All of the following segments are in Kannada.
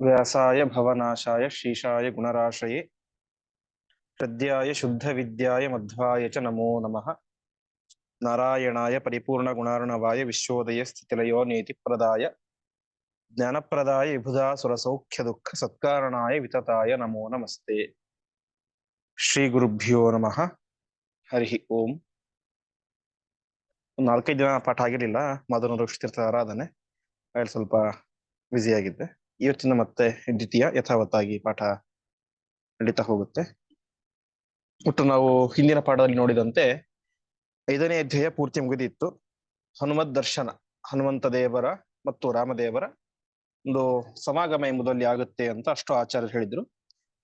ವ್ಯಾಸಾಯ ಭವನಾಶಾಯ ಶೀಶಾಯ ಗುಣರಾಶಯೇ ಹೃದ್ಯಾಯ ಶುದ್ಧ ವಿದ್ಯಾಯ ಮಧ್ವಾಯ ಚ ನಮೋ ನಮಃ. ನಾರಾಯಣಾಯ ಪರಿಪೂರ್ಣ ಗುಣಾರ್ಣವಾಯ ವಿಶ್ವೋದಯ ಸ್ಥಿತಿಲಯೋ ನೇತಿ ಪ್ರದಾಯ. ಜ್ಞಾನಪ್ರದಾಯ ವಿಭುಧಾ ಸುರಸೌಖ್ಯ ದುಃಖ ಸತ್ಕಾರಣಾಯ ವಿತತಾಯ ನಮೋ ನಮಸ್ತೆ. ಶ್ರೀ ಗುರುಭ್ಯೋ ನಮಃ. ಹರಿ ಓಂ. ನಾಲ್ಕೈದು ದಿನ ಪಾಠ ಆಗಿರಲಿಲ್ಲ ಮದನ ಋಷಿತೀರ್ಥ ಆರಾಧನೆ ಅಲ್ಲಿ ಸ್ವಲ್ಪ ಬ್ಯುಸಿ ಆಗಿದ್ದೆ. ಇವತ್ತಿನ ಮತ್ತೆ ದ್ವಿತೀಯ ಯಥಾವತ್ತಾಗಿ ಪಾಠ ನಡೀತಾ ಹೋಗುತ್ತೆ. ಒಟ್ಟು ನಾವು ಹಿಂದಿನ ಪಾಠದಲ್ಲಿ ನೋಡಿದಂತೆ ಐದನೇ ಅಧ್ಯಾಯ ಪೂರ್ತಿ ಮುಗಿದಿತ್ತು. ಹನುಮತ್ ದರ್ಶನ, ಹನುಮಂತ ದೇವರ ಮತ್ತು ರಾಮದೇವರ ಒಂದು ಸಮಾಗಮ ಎಂಬುದಲ್ಲಿ ಆಗುತ್ತೆ ಅಂತ ಅಷ್ಟು ಆಚಾರ್ಯರು ಹೇಳಿದ್ರು.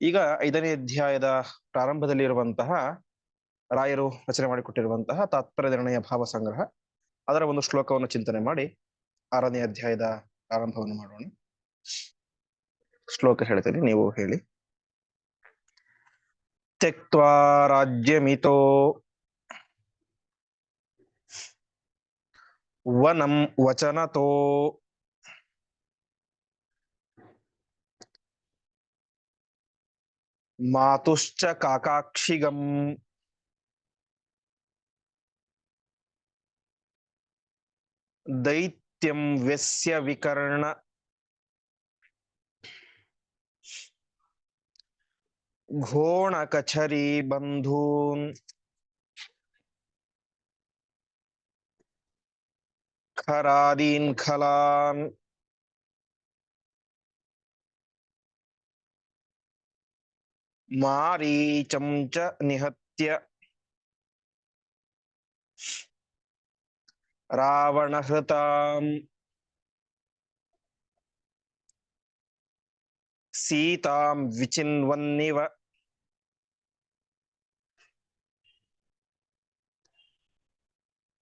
ಈಗ ಐದನೇ ಅಧ್ಯಾಯದ ಪ್ರಾರಂಭದಲ್ಲಿ ಇರುವಂತಹ ರಾಯರು ರಚನೆ ಮಾಡಿಕೊಟ್ಟಿರುವಂತಹ ತಾತ್ಪರ್ಯ ನಿರ್ಣಯ ಭಾವ ಸಂಗ್ರಹ, ಅದರ ಒಂದು ಶ್ಲೋಕವನ್ನು ಚಿಂತನೆ ಮಾಡಿ ಆರನೇ ಅಧ್ಯಾಯದ ಪ್ರಾರಂಭವನ್ನು ಮಾಡೋಣ. ಶ್ಲೋಕ ಹೇಳ್ತೇನೆ ನೀವು ಹೇಳಿ. ತ್ಯಕ್ವಾ ರಾಜ್ಯಮಿತೋ ವನಂ ವಚನತೋ. ಮಾತುಶ್ಚ ಕಾಕಾಕ್ಷಿಗಂ. ದೈತ್ಯಂ ವ್ಯಸ್ಯ ವಿಕರ್ಣ ಘೋಣ ಕಚರಿ ಬಂಧೂನ್ ಖರಾದೀನ್ ಖಲಾನ್ ಮಾರೀಚಂ ಚ ನಿಹತ್ಯ ರಾವಣಹೃತಾಂ ಸೀತಾಂ ವಿಚಿನ್ವನ್ನಿವ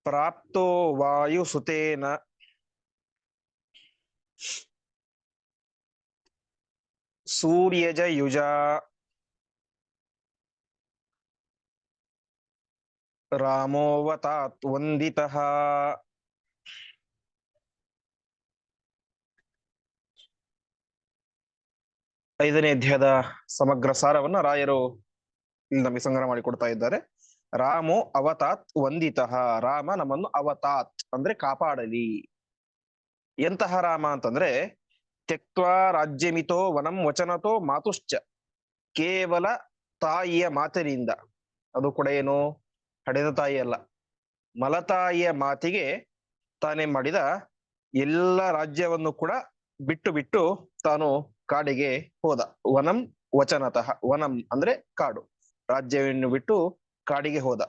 ಪ್ರಾಪ್ತೋ ವಾಯುಸುತೇನ ಸೂರ್ಯಜ ಯುಜ ರಾಮೋವತಾತ್ ವಂದಿತಃ ಐದನೇ ಅಧ್ಯಾಯದ ಸಮಗ್ರ ಸಾರವನ್ನ ರಾಯರು ಇಲ್ಲಿ ನಮಗೆ ಸಂಗ್ರಹ ಮಾಡಿಕೊಡ್ತಾ ಇದ್ದಾರೆ. ರಾಮೋ ಅವತಾತ್ ವಂದಿತಃ. ರಾಮ ನಮ್ಮನ್ನು ಅವತಾತ್ ಅಂದ್ರೆ ಕಾಪಾಡಲಿ. ಎಂತಹ ರಾಮ ಅಂತಂದ್ರೆ ತ್ಯಕ್ವಾ ರಾಜ್ಯಮಿತೋ ವನಂ ವಚನತೋ ಮಾತುಶ್ಚ. ಕೇವಲ ತಾಯಿಯ ಮಾತಿನಿಂದ. ಅದು ಕೂಡ ಏನು? ಹಡೆದ ತಾಯಿ ಅಲ್ಲ. ಮಲತಾಯಿಯ ಮಾತಿಗೆ ತಾನೇ ಮಾಡಿದ ಎಲ್ಲ ರಾಜ್ಯವನ್ನು ಕೂಡ ಬಿಟ್ಟು ಬಿಟ್ಟು ತಾನು ಕಾಡಿಗೆ ಹೋದ. ವನಂ ವಚನತಃ. ವನಂ ಅಂದ್ರೆ ಕಾಡು. ರಾಜ್ಯವನ್ನು ಬಿಟ್ಟು ಕಾಡಿಗೆ ಹೋದ.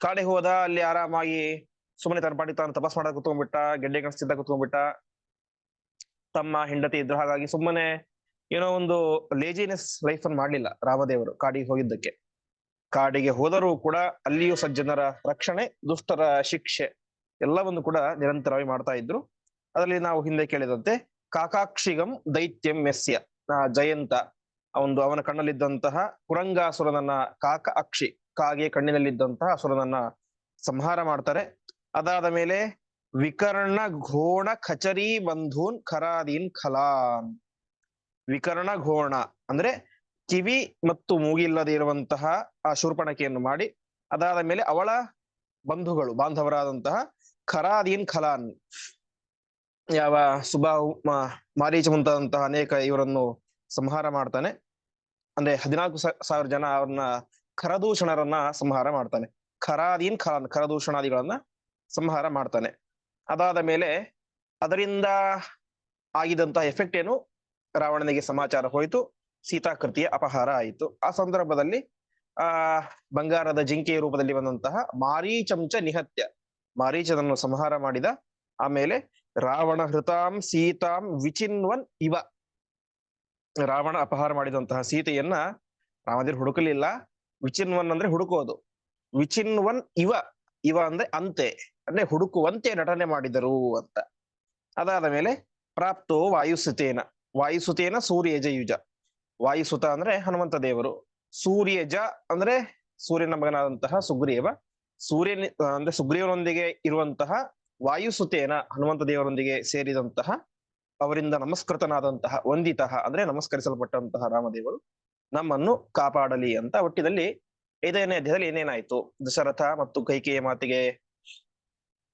ಕಾಡಿಗೆ ಹೋದ, ಅಲ್ಲಿ ಆರಾಮಾಗಿ ಸುಮ್ಮನೆ ತನ್ನ ಪಾಟಿ ತಾನು ತಪಸ್ ಮಾಡಕ್ ಕುತ್ಕೊಂಡ್ಬಿಟ್ಟ, ಗೆಡ್ಡೆ ಕಣಿಸ್ತಿದ್ದ ಕುತ್ಕೊಂಡ್ಬಿಟ್ಟ. ತಮ್ಮ ಹೆಂಡತಿ ಇದ್ರು ಹಾಗಾಗಿ ಸುಮ್ಮನೆ ಏನೋ ಒಂದು ಲೇಜಿನೆಸ್ ಲೈಫ್ ಅನ್ನು ಮಾಡ್ಲಿಲ್ಲ ರಾಮದೇವರು ಕಾಡಿಗೆ ಹೋಗಿದ್ದಕ್ಕೆ. ಕಾಡಿಗೆ ಹೋದರೂ ಕೂಡ ಅಲ್ಲಿಯೂ ಸಜ್ಜನರ ರಕ್ಷಣೆ, ದುಷ್ಟರ ಶಿಕ್ಷೆ ಎಲ್ಲವನ್ನು ಕೂಡ ನಿರಂತರವಾಗಿ ಮಾಡ್ತಾ ಇದ್ರು. ಅದರಲ್ಲಿ ನಾವು ಹಿಂದೆ ಕೇಳಿದಂತೆ ಕಾಕಾಕ್ಷಿಗಂ ದೈತ್ಯಂ ಮೆಸ್ಯ ಜಯಂತ, ಒಂದು ಅವನ ಕಣ್ಣಲ್ಲಿದ್ದಂತಹ ಕುರಂಗಾಸುರನನ್ನ ಕಾಕ ಅಕ್ಷಿ, ಕಾಗೆ ಕಣ್ಣಿನಲ್ಲಿದ್ದಂತಹ ಅಸುರನನ್ನ ಸಂಹಾರ ಮಾಡ್ತಾರೆ. ಅದಾದ ಮೇಲೆ ವಿಕರ್ಣ ಘೋಣ ಖಚರಿ ಬಂಧೂನ್ ಖರಾದೀನ್ ಖಲಾನ್. ವಿಕರ್ಣ ಘೋಣ ಅಂದ್ರೆ ಕಿವಿ ಮತ್ತು ಮೂಗಿಲ್ಲದೆ ಇರುವಂತಹ ಆ ಶೂರ್ಪಣಕೆಯನ್ನು ಮಾಡಿ, ಅದಾದ ಮೇಲೆ ಅವಳ ಬಂಧುಗಳು, ಬಾಂಧವರಾದಂತಹ ಖರಾದೀನ್ ಖಲಾನ್. ಯಾವ ಸುಬಾ ಮಾರೀಚ ಮುಂತಾದಂತಹ ಅನೇಕ ಇವರನ್ನು ಸಂಹಾರ ಮಾಡ್ತಾನೆ. ಅಂದ್ರೆ ಹದಿನಾಲ್ಕು ಸಾವಿರ ಜನ ಅವ್ರನ್ನ ಖರದೂಷಣರನ್ನ ಸಂಹಾರ ಮಾಡ್ತಾನೆ. ಖರಾದೀನ್ ಖರ ಖರದೂಷಣಾದಿಗಳನ್ನ ಸಂಹಾರ ಮಾಡ್ತಾನೆ. ಅದಾದ ಮೇಲೆ ಅದರಿಂದ ಆಗಿದಂತಹ ಎಫೆಕ್ಟ್ ಏನು? ರಾವಣನಿಗೆ ಸಮಾಚಾರ ಹೋಯಿತು. ಸೀತಾಕೃತಿಯ ಅಪಹಾರ ಆಯಿತು. ಆ ಸಂದರ್ಭದಲ್ಲಿ, ಆ, ಬಂಗಾರದ ಜಿಂಕೆಯ ರೂಪದಲ್ಲಿ ಬಂದಂತಹ ಮಾರೀಚಂಚ ನಿಹತ್ಯ ಮಾರೀಚನನ್ನು ಸಂಹಾರ ಮಾಡಿದ. ಆಮೇಲೆ ರಾವಣ ಹೃತಾಂ ಸೀತಾಂ, ವಿಚಿನ್ವನ್ ಇವ. ರಾವಣ ಅಪಹಾರ ಮಾಡಿದಂತಹ ಸೀತೆಯನ್ನ ರಾಮದೇವ್ರು ಹುಡುಕಲಿಲ್ಲ. ವಿಚಿನ್ವನ್ ಅಂದ್ರೆ ಹುಡುಕೋದು. ವಿಚಿನ್ವನ್ ಇವ. ಇವ ಅಂದ್ರೆ ಅಂತೆ. ಅಂದ್ರೆ ಹುಡುಕುವಂತೆ ನಟನೆ ಮಾಡಿದರು ಅಂತ. ಅದಾದ ಮೇಲೆ ಪ್ರಾಪ್ತೋ ವಾಯುಸುತೇನ. ವಾಯುಸುತೇನ ಸೂರ್ಯಜ ಯುಜ. ವಾಯುಸುತ ಅಂದ್ರೆ ಹನುಮಂತ ದೇವರು. ಸೂರ್ಯಜ ಅಂದ್ರೆ ಸೂರ್ಯನ ಮಗನಾದಂತಹ ಸುಗ್ರೀವ. ಸೂರ್ಯನ, ಅಂದ್ರೆ ಸುಗ್ರೀವನೊಂದಿಗೆ ಇರುವಂತಹ ವಾಯುಸುತೇನ ಹನುಮಂತ ದೇವರೊಂದಿಗೆ ಸೇರಿದಂತಹ ಅವರಿಂದ ನಮಸ್ಕೃತನಾದಂತಹ ವಂದಿತಃ, ಅಂದ್ರೆ ನಮಸ್ಕರಿಸಲ್ಪಟ್ಟಂತಹ ರಾಮದೇವರು ನಮ್ಮನ್ನು ಕಾಪಾಡಲಿ ಅಂತ ಒಟ್ಟಿನಲ್ಲಿ ಐದನೇ ಅಧ್ಯಾಯದಲ್ಲಿ ಏನೇನಾಯ್ತು? ದಶರಥ ಮತ್ತು ಕೈಕೇಯ ಮಾತಿಗೆ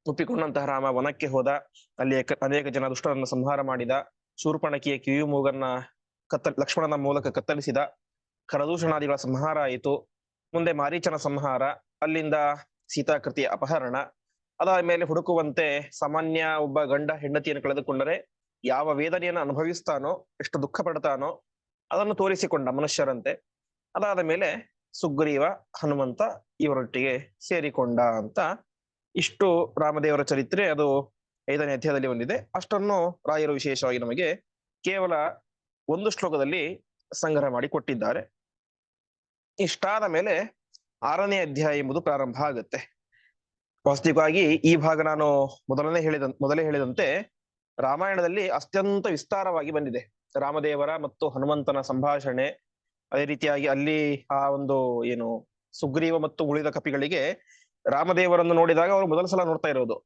ಒಪ್ಪಿಕೊಂಡಂತಹ ರಾಮ ವನಕ್ಕೆ ಹೋದ. ಅಲ್ಲಿ ಅನೇಕ ಜನ ದುಷ್ಟರನ್ನು ಸಂಹಾರ ಮಾಡಿದ. ಶೂರ್ಪಣಕಿಯ ಕಿವಿಯು ಮೂಗನ್ನ ಕತ್ತ ಲಕ್ಷ್ಮಣನ ಮೂಲಕ ಕತ್ತರಿಸಿದ. ಕರದೂಷಣಾದಿಗಳ ಸಂಹಾರ ಆಯಿತು. ಮುಂದೆ ಮಾರೀಚನ ಸಂಹಾರ. ಅಲ್ಲಿಂದ ಸೀತಾಕೃತಿಯ ಅಪಹರಣ. ಅದಾದ ಮೇಲೆ ಹುಡುಕುವಂತೆ ಸಾಮಾನ್ಯ ಒಬ್ಬ ಗಂಡ ಹೆಂಡತಿಯನ್ನು ಕಳೆದುಕೊಂಡರೆ ಯಾವ ವೇದನೆಯನ್ನು ಅನುಭವಿಸ್ತಾನೋ, ಎಷ್ಟು ದುಃಖ ಪಡ್ತಾನೋ ಅದನ್ನು ತೋರಿಸಿಕೊಂಡ ಮನುಷ್ಯರಂತೆ. ಅದಾದ ಮೇಲೆ ಸುಗ್ರೀವ, ಹನುಮಂತ ಇವರೊಟ್ಟಿಗೆ ಸೇರಿಕೊಂಡ ಅಂತ ಇಷ್ಟು ರಾಮದೇವರ ಚರಿತ್ರೆ ಅದು ಐದನೇ ಅಧ್ಯಾಯದಲ್ಲಿ ಬಂದಿದೆ. ಅಷ್ಟನ್ನು ರಾಯರು ವಿಶೇಷವಾಗಿ ನಮಗೆ ಕೇವಲ ಒಂದು ಶ್ಲೋಕದಲ್ಲಿ ಸಂಗ್ರಹ ಮಾಡಿ ಕೊಟ್ಟಿದ್ದಾರೆ. ಇಷ್ಟಾದ ಮೇಲೆ ಆರನೇ ಅಧ್ಯಾಯ ಎಂಬುದು ಪ್ರಾರಂಭ ಆಗುತ್ತೆ. ವಾಸ್ತವಿಕವಾಗಿ ಈ ಭಾಗ ನಾನು ಮೊದಲನೇ ಹೇಳಿದ, ಮೊದಲೇ ಹೇಳಿದಂತೆ ರಾಮಾಯಣದಲ್ಲಿ ಅತ್ಯಂತ ವಿಸ್ತಾರವಾಗಿ ಬಂದಿದೆ. ರಾಮದೇವರ ಮತ್ತು ಹನುಮಂತನ ಸಂಭಾಷಣೆ, ಅದೇ ರೀತಿಯಾಗಿ ಅಲ್ಲಿ ಆ ಒಂದು ಏನು ಸುಗ್ರೀವ ಮತ್ತು ಉಳಿದ ಕಪಿಗಳಿಗೆ ರಾಮದೇವರನ್ನು ನೋಡಿದಾಗ ಅವರು ಮೊದಲ ಸಲ ನೋಡ್ತಾ ಇರೋದು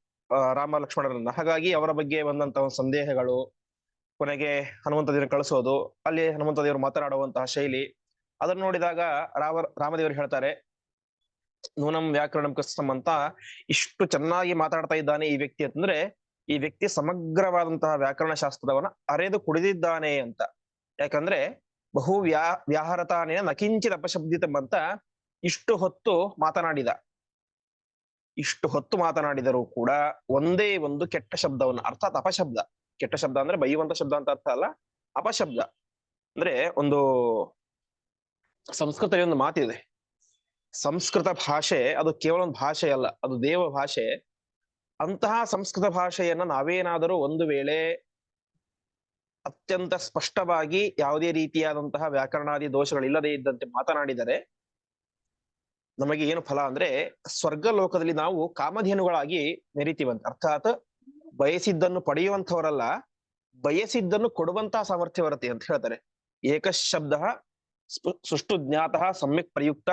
ರಾಮ ಲಕ್ಷ್ಮಣರನ್ನ ಹಾಗಾಗಿ ಅವರ ಬಗ್ಗೆ ಬಂದಂತಹ ಸಂದೇಹಗಳು, ಕೊನೆಗೆ ಹನುಮಂತ ದೇವರು ಕಳಿಸೋದು, ಅಲ್ಲಿ ಹನುಮಂತ ದೇವರು ಮಾತನಾಡುವಂತಹ ಶೈಲಿ, ಅದನ್ನು ನೋಡಿದಾಗ ರಾಮ ರಾಮದೇವರು ಹೇಳ್ತಾರೆ ನೂನಂ ವ್ಯಾಕರಣಂ ಕಸ್ತಂ ಅಂತ ಇಷ್ಟು ಚೆನ್ನಾಗಿ ಮಾತಾಡ್ತಾ ಇದ್ದಾನೆ ಈ ವ್ಯಕ್ತಿ ಅಂತಂದ್ರೆ, ಈ ವ್ಯಕ್ತಿ ಸಮಗ್ರವಾದಂತಹ ವ್ಯಾಕರಣ ಶಾಸ್ತ್ರವನ್ನ ಅರೆದು ಕುಡಿದಿದ್ದಾನೆ ಅಂತ. ಯಾಕಂದ್ರೆ ಬಹು ವ್ಯಾ ವ್ಯಾಹರತಾನೇನ ನಕಿಂಚಿತ್ ಅಪಶಬ್ದಿತಂ ಅಂತ ಇಷ್ಟು ಹೊತ್ತು ಮಾತನಾಡಿದ. ಇಷ್ಟು ಹೊತ್ತು ಮಾತನಾಡಿದರೂ ಕೂಡ ಒಂದೇ ಒಂದು ಕೆಟ್ಟ ಶಬ್ದವನ್ನು, ಅರ್ಥಾತ್ ಅಪಶಬ್ದ. ಕೆಟ್ಟ ಶಬ್ದ ಅಂದ್ರೆ ಬೈಯುವಂತ ಶಬ್ದ ಅಂತ ಅರ್ಥ ಅಲ್ಲ, ಅಪಶಬ್ದ. ಅಂದ್ರೆ ಒಂದು ಸಂಸ್ಕೃತದಲ್ಲಿ ಒಂದು ಮಾತಿದೆ. ಸಂಸ್ಕೃತ ಭಾಷೆ ಅದು ಕೇವಲ ಒಂದು ಭಾಷೆ ಅಲ್ಲ, ಅದು ದೇವ ಭಾಷೆ. ಅಂತಹ ಸಂಸ್ಕೃತ ಭಾಷೆಯನ್ನ ನಾವೇನಾದರೂ ಒಂದು ವೇಳೆ ಅತ್ಯಂತ ಸ್ಪಷ್ಟವಾಗಿ ಯಾವುದೇ ರೀತಿಯಾದಂತಹ ವ್ಯಾಕರಣಾದಿ ದೋಷಗಳಿಲ್ಲದೆ ಇದ್ದಂತೆ ಮಾತನಾಡಿದರೆ ನಮಗೆ ಏನು ಫಲ ಅಂದ್ರೆ ಸ್ವರ್ಗ ಲೋಕದಲ್ಲಿ ನಾವು ಕಾಮಧೇನುಗಳಾಗಿ ಮೆರಿತೀವಂತೆ ಅರ್ಥಾತ್ ಬಯಸಿದ್ದನ್ನು ಪಡೆಯುವಂಥವರಲ್ಲ, ಬಯಸಿದ್ದನ್ನು ಕೊಡುವಂತಹ ಸಾಮರ್ಥ್ಯ ಬರುತ್ತೆ ಅಂತ ಹೇಳ್ತಾರೆ. ಏಕಶಬ್ದ ಸುಷ್ಟು ಜ್ಞಾತಃ ಸಮ್ಯಕ್ ಪ್ರಯುಕ್ತ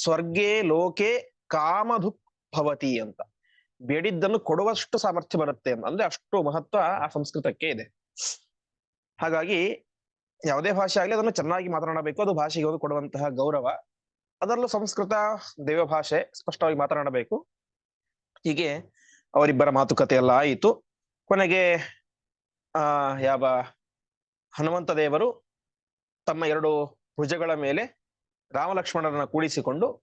ಸ್ವರ್ಗೇ ಲೋಕೆ ಕಾಮಧುಕ್ ಭವತಿ ಅಂತ. ಬೇಡಿದ್ದನ್ನು ಕೊಡುವಷ್ಟು ಸಾಮರ್ಥ್ಯ ಬರುತ್ತೆ ಅಂತ. ಅಂದ್ರೆ ಅಷ್ಟು ಮಹತ್ವ ಆ ಸಂಸ್ಕೃತಕ್ಕೆ ಇದೆ. ಹಾಗಾಗಿ ಯಾವುದೇ ಭಾಷೆ ಆಗಲಿ ಅದನ್ನು ಚೆನ್ನಾಗಿ ಮಾತನಾಡಬೇಕು. ಅದು ಭಾಷೆಗೆ ಒಂದು ಕೊಡುವಂತಹ ಗೌರವ. ಅದರಲ್ಲೂ ಸಂಸ್ಕೃತ ದೇವ ಭಾಷೆ ಸ್ಪಷ್ಟವಾಗಿ ಮಾತನಾಡಬೇಕು. ಹೀಗೆ ಅವರಿಬ್ಬರ ಮಾತುಕತೆ ಎಲ್ಲ ಆಯಿತು. ಕೊನೆಗೆ, ಆ, ಯಾವ ಹನುಮಂತ ದೇವರು ತಮ್ಮ ಎರಡು ಭುಜಗಳ ಮೇಲೆ ರಾಮಲಕ್ಷ್ಮಣರನ್ನ ಕೂಡಿಸಿಕೊಂಡು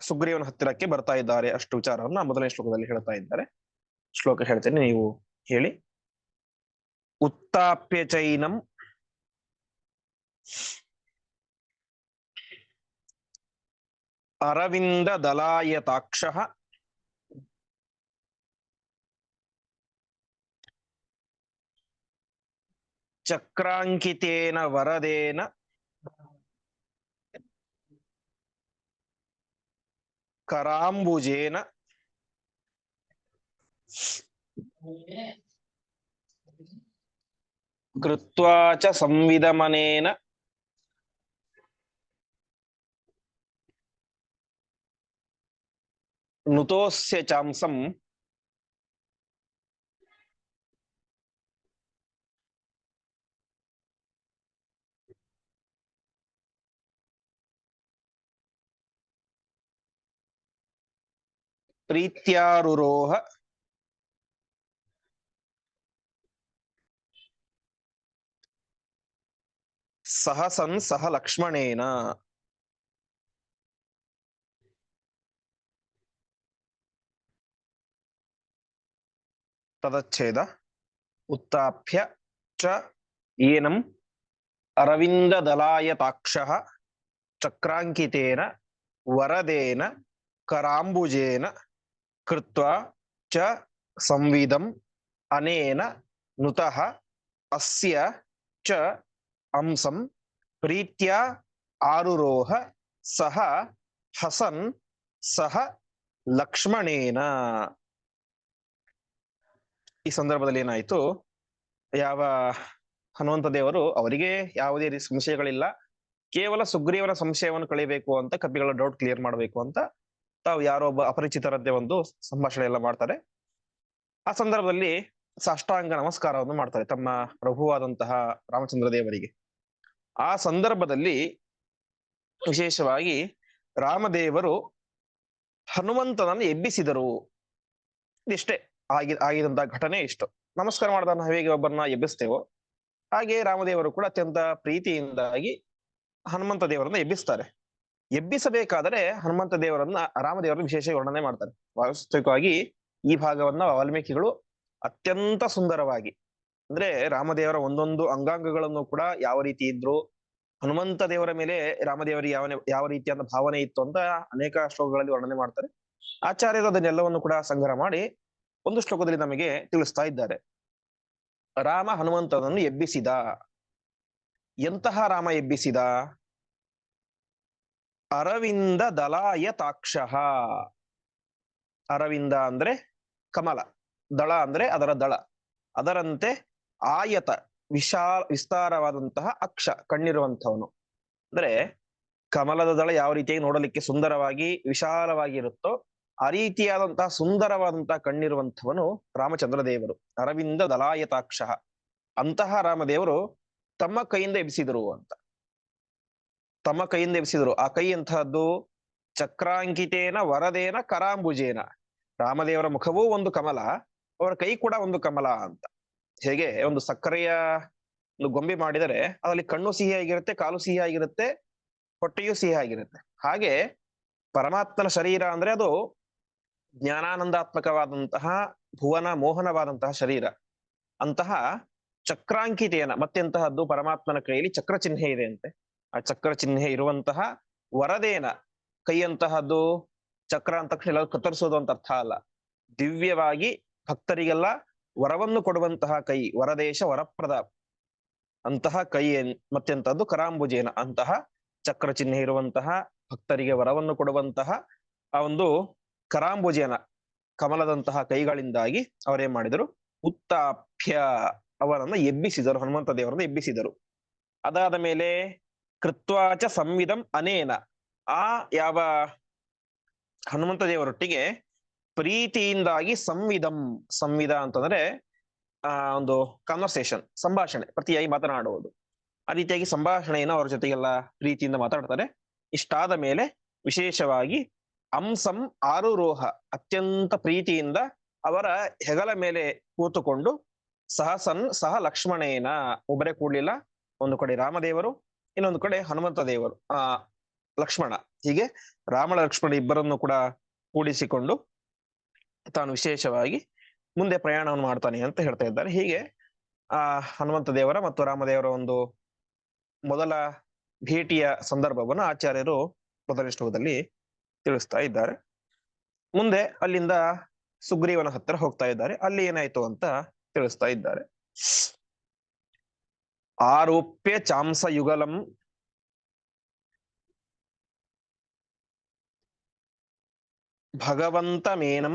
ಸುಗ್ರೀವನ ಹತ್ತಿರಕ್ಕೆ ಬರ್ತಾ ಇದ್ದಾರೆ ಅಷ್ಟು ವಿಚಾರವನ್ನ ಮೊದಲನೇ ಶ್ಲೋಕದಲ್ಲಿ ಹೇಳ್ತಾ ಇದ್ದಾರೆ. ಶ್ಲೋಕ ಹೇಳ್ತೇನೆ, ನೀವು ಹೇಳಿ. ಉತ್ತಾಪ್ಯ ಚೈನಂ. ಅರವಿಂದ ದಲಾಯತಾಕ್ಷ. ಚಕ್ರಾಂಕಿತೇನ ವರದೇನ. ಕರಾಂಬುಜೇನ ಕೃತ್ವಾ ಚ ಸಂವಿದಮನೇನ ನುತೋಸ್ಯ ಚಾಂಸಂ ಪ್ರೀತ್ಯಾರುರೋಹ. ಸಹಸನ್ ಸಹ ಲಕ್ಷ್ಮಣೇನ. ತದಚ್ಛೇದ ಉತ್ತಾಪ್ಯ ಚ ಏನಂ ಅರವಿಂದ ದಲಾಯತಾಕ್ಷ ಚಕ್ರಾಂಕಿತೇನ ವರದೇನ ಕರಾಂಬುಜೇನ ಕೃತ್ವ ಚ ಸಂವಿದಂ ಅನೇನ ನುತಃ ಅಸ್ಯ ಚ ಅಂಸಂ ಪ್ರೀತ್ಯ ಆರುರೋಹ ಸಹ ಹಸನ್ ಸಹ ಲಕ್ಷ್ಮಣೇನ. ಈ ಸಂದರ್ಭದಲ್ಲಿ ಏನಾಯ್ತು? ಯಾವ ಹನುಮಂತ ದೇವರು ಅವರಿಗೆ ಯಾವುದೇ ರೀತಿ ಸಂಶಯಗಳಿಲ್ಲ. ಕೇವಲ ಸುಗ್ರೀವನ ಸಂಶಯವನ್ನು ಕಳಿಬೇಕು ಅಂತ ಕಪಿಗಳ ಡೌಟ್ ಕ್ಲಿಯರ್ ಮಾಡಬೇಕು ಅಂತ ತಾವು ಯಾರೋ ಒಬ್ಬ ಅಪರಿಚಿತರದ್ದೇ ಒಂದು ಸಂಭಾಷಣೆ ಎಲ್ಲ ಮಾಡ್ತಾರೆ. ಆ ಸಂದರ್ಭದಲ್ಲಿ ಸಾಷ್ಟಾಂಗ ನಮಸ್ಕಾರವನ್ನು ಮಾಡ್ತಾರೆ ತಮ್ಮ ಪ್ರಭುವಾದಂತಹ ರಾಮಚಂದ್ರ ದೇವರಿಗೆ. ಆ ಸಂದರ್ಭದಲ್ಲಿ ವಿಶೇಷವಾಗಿ ರಾಮದೇವರು ಹನುಮಂತನನ್ನು ಎಬ್ಬಿಸಿದರು. ಇಷ್ಟೇ ಆಗಿ ಆಗಿದಂತಹ ಘಟನೆ ಇಷ್ಟು. ನಮಸ್ಕಾರ ಮಾಡಿದ ನಾವು ಹೇಗೆ ಒಬ್ಬರನ್ನ ಎಬ್ಬಿಸ್ತೇವೋ ಹಾಗೆ ರಾಮದೇವರು ಕೂಡ ಅತ್ಯಂತ ಪ್ರೀತಿಯಿಂದಾಗಿ ಹನುಮಂತ ದೇವರನ್ನ ಎಬ್ಬಿಸ್ತಾರೆ. ಎಬ್ಬಿಸಬೇಕಾದರೆ ಹನುಮಂತ ದೇವರನ್ನ, ರಾಮದೇವರನ್ನ ವಿಶೇಷ ವರ್ಣನೆ ಮಾಡ್ತಾರೆ. ವಾಸ್ತವಿಕವಾಗಿ ಈ ಭಾಗವನ್ನ ವಾಲ್ಮೀಕಿಗಳು ಅತ್ಯಂತ ಸುಂದರವಾಗಿ, ಅಂದ್ರೆ ರಾಮದೇವರ ಒಂದೊಂದು ಅಂಗಾಂಗಗಳನ್ನು ಕೂಡ ಯಾವ ರೀತಿ ಇದ್ರು, ಹನುಮಂತ ದೇವರ ಮೇಲೆ ರಾಮದೇವರಿಗೆ ಯಾವ ಯಾವ ರೀತಿಯಾದ ಭಾವನೆ ಇತ್ತು ಅಂತ ಅನೇಕ ಶ್ಲೋಕಗಳಲ್ಲಿ ವರ್ಣನೆ ಮಾಡ್ತಾರೆ. ಆಚಾರ್ಯರು ಅದನ್ನೆಲ್ಲವನ್ನು ಕೂಡ ಸಂಗ್ರಹ ಮಾಡಿ ಒಂದು ಶ್ಲೋಕದಲ್ಲಿ ನಮಗೆ ತಿಳಿಸ್ತಾ ಇದ್ದಾರೆ. ರಾಮ ಹನುಮಂತನನ್ನು ಎಬ್ಬಿಸಿದ. ಎಂತಹ ರಾಮ ಎಬ್ಬಿಸಿದ? ಅರವಿಂದ ದಲಾಯ ತಾಕ್ಷ ಅರವಿಂದ ಅಂದ್ರೆ ಕಮಲ, ದಳ ಅಂದ್ರೆ ಅದರ ದಳ. ಅದರಂತೆ ಆಯತ ವಿಶಾಲ ವಿಸ್ತಾರವಾದಂತಹ ಅಕ್ಷ ಕಣ್ಣಿರುವಂತವನು ಅಂದ್ರೆ ಕಮಲದ ದಳ ಯಾವ ರೀತಿಯಾಗಿ ನೋಡಲಿಕ್ಕೆ ಸುಂದರವಾಗಿ ವಿಶಾಲವಾಗಿ ಇರುತ್ತೋ ಆ ರೀತಿಯಾದಂತಹ ಸುಂದರವಾದಂತಹ ಕಣ್ಣಿರುವಂಥವನು ರಾಮಚಂದ್ರ ದೇವರು ಅರವಿಂದ ದಲಾಯತಾಕ್ಷ ಅಂತಹ ರಾಮದೇವರು ತಮ್ಮ ಕೈಯಿಂದ ಎಬ್ಬಿಸಿದರು ಅಂತ. ತಮ್ಮ ಕೈಯಿಂದ ಎಬ್ಬಿಸಿದರು. ಆ ಕೈ ಎಂತಹದ್ದು ಚಕ್ರಾಂಕಿತೇನ, ವರದೇನ, ಕರಾಂಬುಜೇನ. ರಾಮದೇವರ ಮುಖವೂ ಒಂದು ಕಮಲ, ಅವರ ಕೈ ಕೂಡ ಒಂದು ಕಮಲ ಅಂತ. ಹೇಗೆ? ಒಂದು ಸಕ್ಕರೆಯ ಗೊಂಬೆ ಮಾಡಿದರೆ ಅದರಲ್ಲಿ ಕಣ್ಣು ಸಿಹಿಯಾಗಿರುತ್ತೆ ಕಾಲು ಸಿಹಿ ಆಗಿರುತ್ತೆ, ಹೊಟ್ಟೆಯೂ ಸಿಹಿ ಆಗಿರುತ್ತೆ. ಹಾಗೆ ಪರಮಾತ್ಮನ ಶರೀರ ಅಂದ್ರೆ ಅದು ಜ್ಞಾನಾನಂದಾತ್ಮಕವಾದಂತಹ, ಭುವನ, ಮೋಹನವಾದಂತಹ ಶರೀರ. ಅಂತಹ ಚಕ್ರಾಂಕಿತೇನ ಮತ್ತೆಂತಹದ್ದು ಪರಮಾತ್ಮನ ಕೈಯಲ್ಲಿ ಚಕ್ರ ಚಿಹ್ನೆ ಇದೆ ಅಂತೆ. ಆ ಚಕ್ರ ಚಿಹ್ನೆ ಇರುವಂತಹ ವರದೇನ, ಕೈಯಂತಹದ್ದು ಚಕ್ರ ಅಂತ ತಕ್ಷಣ ಕತ್ತರಿಸೋದು ಅಂತ ಅರ್ಥ ಅಲ್ಲ. ದಿವ್ಯವಾಗಿ ಭಕ್ತರಿಗೆಲ್ಲ ವರವನ್ನು ಕೊಡುವಂತಹ ಕೈ, ವರದೇಶ, ವರಪ್ರದ ಅಂತಹ ಕೈ ಮತ್ತೆಂತಹದ್ದು ಕರಾಂಬುಜೇನ ಅಂತಹ ಚಕ್ರ ಚಿಹ್ನೆ ಇರುವಂತಹ ಭಕ್ತರಿಗೆ ವರವನ್ನು ಕೊಡುವಂತಹ ಆ ಒಂದು ಕರಾಂಬುಜೇನ ಕಮಲದಂತಹ ಕೈಗಳಿಂದಾಗಿ ಅವರೇನ್ ಮಾಡಿದರು? ಉತ್ತಾಪ್ಯ ಅವರನ್ನ ಎಬ್ಬಿಸಿದರು, ಹನುಮಂತ ದೇವರನ್ನ ಎಬ್ಬಿಸಿದರು. ಅದಾದ ಮೇಲೆ ಕೃತ್ವಾಚ ಸಂವಿಧಂ ಅನೇನ. ಆ ಯಾವ ಹನುಮಂತ ದೇವರೊಟ್ಟಿಗೆ ಪ್ರೀತಿಯಿಂದಾಗಿ ಸಂವಿಧಂ, ಸಂವಿಧ ಅಂತಂದ್ರೆ, ಆ, ಒಂದು ಕನ್ವರ್ಸೇಷನ್ ಸಂಭಾಷಣೆ, ಪ್ರತಿಯಾಗಿ ಮಾತನಾಡುವುದು. ಆ ರೀತಿಯಾಗಿ ಸಂಭಾಷಣೆಯನ್ನು ಅವರ ಜೊತೆಗೆಲ್ಲ ಪ್ರೀತಿಯಿಂದ ಮಾತಾಡ್ತಾರೆ. ಇಷ್ಟಾದ ಮೇಲೆ ವಿಶೇಷವಾಗಿ ಅಂಸಂ ಆರುರೋಹ, ಅತ್ಯಂತ ಪ್ರೀತಿಯಿಂದ ಅವರ ಹೆಗಲ ಮೇಲೆ ಕೂತುಕೊಂಡು ಸಹಸನ್ ಸಹ ಲಕ್ಷ್ಮಣೇನ, ಒಬ್ಬರೇ ಕೂಡ್ಲಿಲ್ಲ, ಒಂದು ಕಡೆ ರಾಮದೇವರು ಇನ್ನೊಂದು ಕಡೆ ಹನುಮಂತ ದೇವರು, ಆ, ಲಕ್ಷ್ಮಣ. ಹೀಗೆ ರಾಮ, ಲಕ್ಷ್ಮಣ ಇಬ್ಬರನ್ನು ಕೂಡ ಕೂಡಿಸಿಕೊಂಡು ತಾನು ವಿಶೇಷವಾಗಿ ಮುಂದೆ ಪ್ರಯಾಣವನ್ನು ಮಾಡ್ತಾನೆ ಅಂತ ಹೇಳ್ತಾ ಇದ್ದಾರೆ. ಹೀಗೆ, ಆ, ಹನುಮಂತ ದೇವರ ಮತ್ತು ರಾಮದೇವರ ಒಂದು ಮೊದಲ ಭೇಟಿಯ ಸಂದರ್ಭವನ್ನು ಆಚಾರ್ಯರು ಮೊದಲ ಶ್ಲೋಕದಲ್ಲಿ ತಿಳಿಸ್ತಾ ಇದ್ದಾರೆ. ಮುಂದೆ ಅಲ್ಲಿಂದ ಸುಗ್ರೀವನ ಹತ್ತಿರ ಹೋಗ್ತಾ ಇದ್ದಾರೆ. ಅಲ್ಲಿ ಏನಾಯ್ತು ಅಂತ ತಿಳಿಸ್ತಾ ಇದ್ದಾರೆ. ಆರೋಪ್ಯ ಚಾಂಸ ಯುಗಲಂ ಭಗವಂತ ಮೇನಂ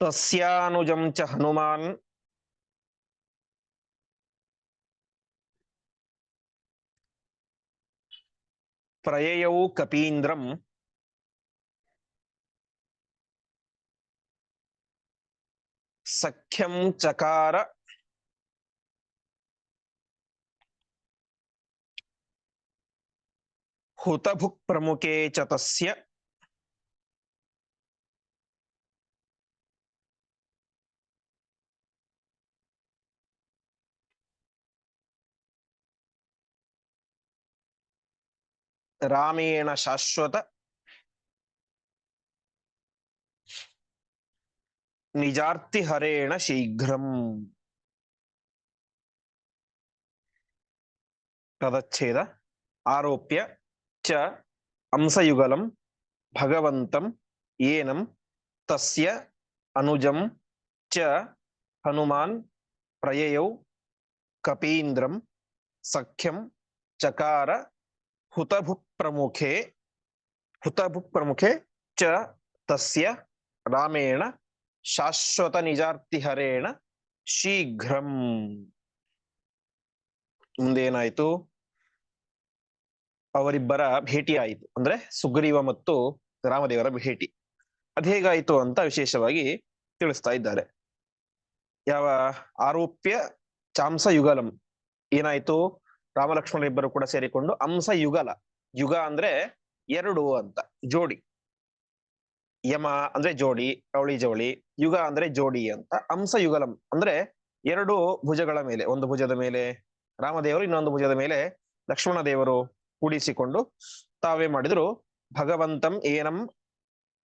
ತಸ್ಯಾನುಜಂ ಚ ಹನುಮಾನ್ ಪ್ರಯಯೌ ಕಪೀಂದ್ರಂ ಸಖ್ಯಂ ಚಕಾರ ಹುತಭುಕ್ ಪ್ರಮುಖೇ ಚ ತಸ್ಯ ರಾಮೇಣ ಶಾಶ್ವತ ನಿಜಾರ್ತಿ ಹರೇಣ ಶೀಘ್ರಂ ಪದಚ್ಛೇದ ಆರೋಪ್ಯ ಚ ಅಂಸಯುಗಲಂ ಭಗವಂತಂ ಏನಂ ತಸ್ಯ ಅನುಜಂ ಚ ಹನುಮಾನ್ ಪ್ರಯಯೌ ಕಪೀಂದ್ರಂ ಸಖ್ಯಂ ಚಕಾರ ಹುತಭುಕ್ ಪ್ರಮುಖೆ ಹುತಭುಕ್ ಶಾಶ್ವತ ನಿಜಾರ್ತಿಹರೇಣ ಶೀಘ್ರಂ. ಮುಂದೇನಾಯ್ತು? ಅವರಿಬ್ಬರ ಭೇಟಿ ಆಯಿತು ಅಂದ್ರೆ ಸುಗ್ರೀವ ಮತ್ತು ರಾಮದೇವರ ಭೇಟಿ. ಅದ್ ಹೇಗಾಯ್ತು ಅಂತ ವಿಶೇಷವಾಗಿ ತಿಳಿಸ್ತಾ ಇದ್ದಾರೆ. ಯಾವ ಆರೋಪ್ಯ ಚಾಂಸ ಯುಗಲಂ ಏನಾಯ್ತು? ರಾಮಲಕ್ಷ್ಮಣ ಇಬ್ಬರು ಕೂಡ ಸೇರಿಕೊಂಡು ಅಂಸ ಯುಗಲ ಯುಗ ಅಂದ್ರೆ ಎರಡು ಅಂತ, ಜೋಡಿ. ಯಮ ಅಂದ್ರೆ ಜೋಡಿ ಅವಳಿ ಜವಳಿ, ಯುಗ ಅಂದ್ರೆ ಜೋಡಿ ಅಂತ ಅಂಸ ಯುಗಲಂ ಅಂದ್ರೆ ಎರಡು ಭುಜಗಳ ಮೇಲೆ, ಒಂದು ಭುಜದ ಮೇಲೆ ರಾಮದೇವರು, ಇನ್ನೊಂದು ಭುಜದ ಮೇಲೆ ಲಕ್ಷ್ಮಣ ದೇವರು ಕೂಡಿಸಿಕೊಂಡು ತಾವೇ ಮಾಡಿದ್ರು. ಭಗವಂತಂ ಏನಂ